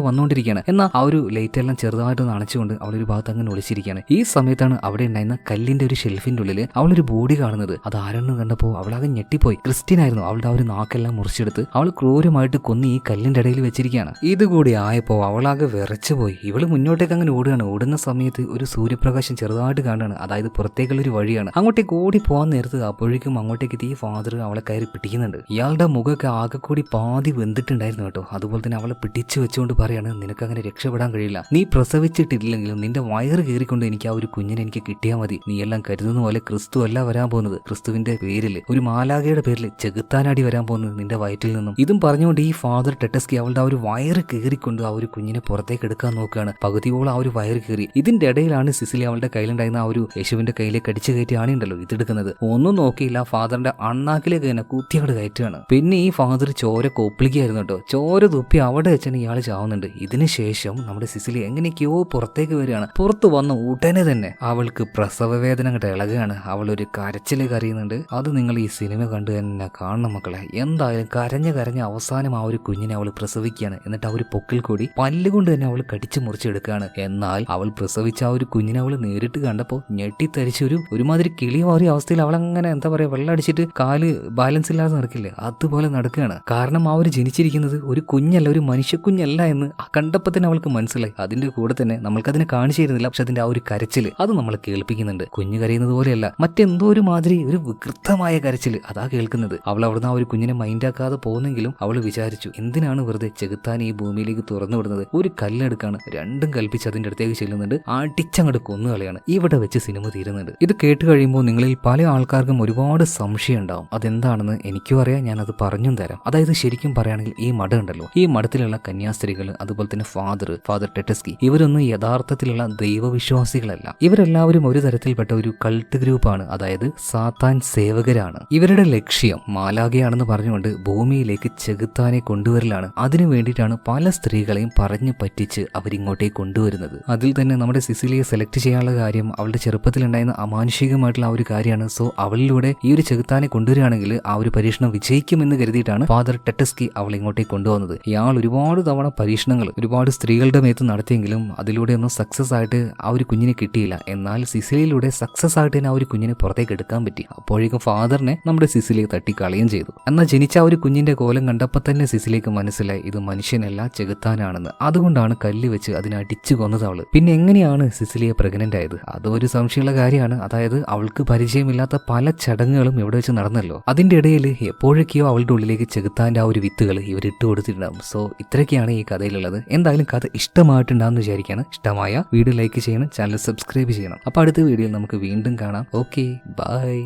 വന്നുകൊണ്ടിരിക്കുകയാണ്. എന്നാൽ ആ ഒരു ലൈറ്റ് എല്ലാം ചെറുതായിട്ടൊന്ന് അണച്ചുകൊണ്ട് ഒരു ഭാഗത്ത് അങ്ങനെ ഒളിച്ചിരിക്കുകയാണ്. ഈ സമയത്താണ് അവിടെ ഉണ്ടായിരുന്ന കല്ലിന്റെ ഒരു ഷെൽഫിന്റെ ഉള്ളിൽ അവളൊരു ബോഡി കാണുന്നത്. അത് ആരെന്ന് കണ്ടപ്പോൾ അവളാകെ ഞെട്ടിപ്പോയി. ക്രിസ്ത്യൻ ആയിരുന്നു അവളുടെ ആ ഒരു നാക്കെല്ലാം മുറിച്ചെടുത്ത് അവൾ ക്രൂരമായിട്ട് കൊന്ന് ഈ കല്ലിന്റെ ഇടയിൽ വെച്ചിരിക്കുകയാണ്. ഇതുകൂടി ആയപ്പോൾ അവളാകെ വിറച്ചുപോയി. ഇവൾ മുന്നോട്ടേക്ക് അങ്ങനെ ഓടുകയാണ്. ഓടുന്ന സമയത്ത് ഒരു സൂര്യപ്രകാശം ചെറുതായിട്ട് കാണുകയാണ്. അതായത് പുറത്തേക്കുള്ള ഒരു വഴിയാണ്. അങ്ങോട്ടേക്ക് ഓടി പോകാൻ നേരത്ത് അപ്പോഴേക്കും അങ്ങോട്ടേക്ക് എത്തി ഈ ഫാദർ അവളെ കയറി പിടിക്കുന്നുണ്ട്. ഇയാളുടെ മുഖമൊക്കെ ആകെ കൂടി പാതി വെന്തിട്ടുണ്ടായിരുന്നു. കേട്ടോ. അതുപോലെ തന്നെ അവളെ പിടിച്ചു വെച്ചുകൊണ്ട് പറയാണ് നിനക്ക് അങ്ങനെ രക്ഷപ്പെടാൻ കഴിയില്ല. നീ പ്രസവിച്ചിട്ടില്ലെങ്കിലും നിന്റെ വയറ് കീറിക്കൊണ്ട് എനിക്ക് ആ ഒരു കുഞ്ഞിനെ എനിക്ക് കിട്ടിയാൽ മതി. നീ എല്ലാം കരുതുന്ന പോലെ ക്രിസ്തു അല്ല വരാൻ പോകുന്നത്. ക്രിസ്തുവിന്റെ പേരിൽ ഒരു മാലാഖയുടെ പേരിൽ ചെകുത്താനാടി വരാൻ പോകുന്നത് നിന്റെ വയറ്റിൽ നിന്നും. ഇതും പറഞ്ഞുകൊണ്ട് ഈ ഫാദർ ടെറ്റസ്കി അവളുടെ ആ ഒരു വയറ് കീറിക്കൊണ്ട് ആ ഒരു കുഞ്ഞിനെ പുറത്തേക്ക് എടുക്കാൻ നോക്കുകയാണ്. പകുതിയോളം ആ ഒരു വയറ് കീറി. ഇതിന്റെ ഇടയിലാണ് സിസിലി അവളുടെ കയ്യിലുണ്ടായിരുന്ന ആ ഒരു യേശുവിന്റെ കയ്യിലേക്ക് അടിച്ചു കയറ്റി ആണിണ്ടല്ലോ ഇതെടുക്കുന്നത്. ഒന്നും നോക്കിയില്ല. ഫാദറിന്റെ അണ്ണാക്കിലേക്ക് തന്നെ കുത്തിയോട് കയറ്റുകയാണ്. പിന്നെ ഈ ഫാദർ ചോര കൊപ്പിളിക്കായിരുന്നു ചോര തുപ്പി അവിടെ വെച്ചാണ് ഇയാൾ ചാവുന്നുണ്ട്. ഇതിനുശേഷം നമ്മുടെ സിസിലി എങ്ങനെയൊക്കെയോ പുറത്തേക്ക് വരികയാണ്. പുറത്ത് വന്ന ഉടനെ തന്നെ അവൾക്ക് പ്രസവ വേദന അങ്ങോട്ട് ഇളകുകയാണ് അവൾ ഒരു കരച്ചിൽ കരയുന്നുണ്ട്. അത് നിങ്ങൾ ഈ സിനിമ കണ്ടു തന്നെ കാണണം മക്കളെ. എന്തായാലും കരഞ്ഞ കരഞ്ഞ അവസാനം ആ ഒരു കുഞ്ഞിനെ അവൾ പ്രസവിക്കുകയാണ്. എന്നിട്ട് ആ ഒരു പൊക്കിൽ കൂടി പല്ലുകൊണ്ട് തന്നെ അവൾ കടിച്ചു മുറിച്ചെടുക്കുകയാണ്. എന്നാൽ അവൾ പ്രസവിച്ച ആ ഒരു കുഞ്ഞിനെ അവൾ നേരിട്ട് കണ്ടപ്പോൾ ഞെട്ടിത്തരിച്ച് ഒരു ഒരുമാതിരി കിളി മാറിയ അവസ്ഥയിൽ അവൾ അങ്ങനെ എന്താ പറയാ വെള്ളം അടിച്ചിട്ട് കാൽ ബാലൻസ് ഇല്ലാതെ നടക്കില്ലേ? അതുപോലെ നടക്കുകയാണ്. കാരണം ആ ഒരു ജനിച്ചിരിക്കുന്നത് ഒരു കുഞ്ഞല്ല ഒരു മനുഷ്യക്കുഞ്ഞല്ല എന്ന് കണ്ടപ്പോ കണ്ടപ്പോൾ തന്നെ അവൾക്ക് മനസ്സിലായി. അതിന്റെ കൂടെ തന്നെ നമ്മൾക്കതിനെ കാണിച്ചു തരുന്നില്ല പക്ഷെ അതിന്റെ ആ ഒരു കരച്ചിൽ അത് നമ്മൾ കേൾപ്പിക്കുന്നുണ്ട്. കുഞ്ഞ് കരയുന്നത് പോലെയല്ല മറ്റെന്തോ ഒരു മാതിരി ഒരു വികൃതമായ കരച്ചിൽ അതാ കേൾക്കുന്നത്. അവൾ അവിടുന്ന് ആ ഒരു കുഞ്ഞിനെ മൈൻഡാക്കാതെ പോകുന്നെങ്കിലും അവൾ വിചാരിച്ചു എന്തിനാണ് വെറുതെ ചെകുത്താൻ ഈ ഭൂമിയിലേക്ക് തുറന്നു വിടുന്നത്? ഒരു കല്ലെടുക്കാണ് രണ്ടും കൽപ്പിച്ച് അതിന്റെ അടുത്തേക്ക് ചെല്ലുന്നുണ്ട് അടിച്ചങ്ങോട്ട് കൊന്നുകളയാണ്. ഇവിടെ വെച്ച് സിനിമ തീരുന്നുണ്ട്. ഇത് കേട്ട് കഴിയുമ്പോൾ നിങ്ങളിൽ പല ആൾക്കാർക്കും ഒരുപാട് സംശയം ഉണ്ടാവും. അതെന്താണെന്ന് എനിക്കും അറിയാം ഞാൻ അത് പറഞ്ഞും തരാം. അതായത് ശരിക്കും പറയുകയാണെങ്കിൽ ഈ മഠം ഉണ്ടല്ലോ ഈ മഠത്തിലുള്ള കന്യാസ്ത്രീകൾ അതുപോലെ തന്നെ ഫാദർ ഫാദർ ടെറ്റസ്കി ഇവരൊന്നും യഥാർത്ഥത്തിലുള്ള ദൈവവിശ്വാസികളല്ല. ഇവരെല്ലാവരും ഒരു തരത്തിൽപ്പെട്ട ഒരു കൾട്ട് ഗ്രൂപ്പാണ്. അതായത് സാത്താൻ സേവകരാണ്. ഇവരുടെ ലക്ഷ്യം മാലാകയാണെന്ന് പറഞ്ഞുകൊണ്ട് ഭൂമിയിലേക്ക് ചെകുത്താനെ കൊണ്ടുവരലാണ്. അതിനു വേണ്ടിയിട്ടാണ് പല സ്ത്രീകളെയും പറഞ്ഞു പറ്റിച്ച് അവരിങ്ങോട്ടേക്ക് കൊണ്ടുവരുന്നത്. അതിൽ തന്നെ നമ്മുടെ സിസിലിയെ സെലക്ട് ചെയ്യാനുള്ള കാര്യം അവളുടെ ചെറുപ്പത്തിലുണ്ടായിരുന്ന അമാനുഷികമായിട്ടുള്ള ആ ഒരു കാര്യമാണ്. സോ അവളിലൂടെ ഈ ഒരു ചെകുത്താനെ കൊണ്ടുവരികയാണെങ്കിൽ ആ ഒരു പരീക്ഷണം വിജയിക്കുമെന്ന് കരുതിയിട്ടാണ് ഫാദർ ടെറ്റസ്കി അവളെ ഇങ്ങോട്ടേക്ക് കൊണ്ടുവന്നത്. ഇയാൾ ഒരുപാട് തവണ പരീക്ഷണങ്ങൾ ഒരുപാട് സ്ത്രീകളുടെ മേത്ത് നടത്തിയെങ്കിലും അതിലൂടെ ഒന്നും സക്സസ് ആയിട്ട് ആ ഒരു കുഞ്ഞിനെ കിട്ടിയില്ല. എന്നാൽ സിസിലിയിലൂടെ സക്സസ് ആയിട്ട് തന്നെ ആ ഒരു കുഞ്ഞിനെ പുറത്തേക്ക് എടുക്കാൻ പറ്റി. അപ്പോഴേക്കും ഫാദറിനെ നമ്മുടെ സിസിലിയെ തട്ടിക്കളയും ചെയ്തു. എന്നാൽ ജനിച്ച ആ ഒരു കുഞ്ഞിന്റെ കോലം കണ്ടപ്പോൾ തന്നെ സിസിലിക്ക് മനസ്സിലായി ഇത് മനുഷ്യനല്ല ചെകുത്താനാണെന്ന്. അതുകൊണ്ടാണ് കല്ല് വെച്ച് അതിനെ അടിച്ചു കൊന്നത് അവൾ. പിന്നെ എങ്ങനെയാണ് സിസിലിയെ പ്രഗ്നന്റ് ആയത്? അത് ഒരു സംശയമുള്ള കാര്യമാണ്. അതായത് അവൾക്ക് പരിചയമില്ലാത്ത പല ചടങ്ങുകളും ഇവിടെ വെച്ച് നടന്നല്ലോ. അതിന്റെ ഇടയിൽ എപ്പോഴൊക്കെയോ അവളുടെ ഉള്ളിലേക്ക് ചെകുത്താന്റെ ആ ഒരു വിത്തുകൾ ഇവർ ഇട്ട് കൊടുത്തിട്ടുണ്ടാവും സോ ഇത്രയൊക്കെയാണ് ഈ കഥയിലുള്ളത്. എന്തായാലും കഥ ഇഷ്ടമായിട്ടുണ്ടാകുന്ന വിചാരിക്കുകയാണ്. ഇഷ്ടമായ വീഡിയോ ലൈക്ക് ചെയ്യണം ചാനൽ സബ്സ്ക്രൈബ് ചെയ്യണം. അപ്പോൾ അടുത്ത വീഡിയോയിൽ നമുക്ക് വീണ്ടും കാണാം. Okay bye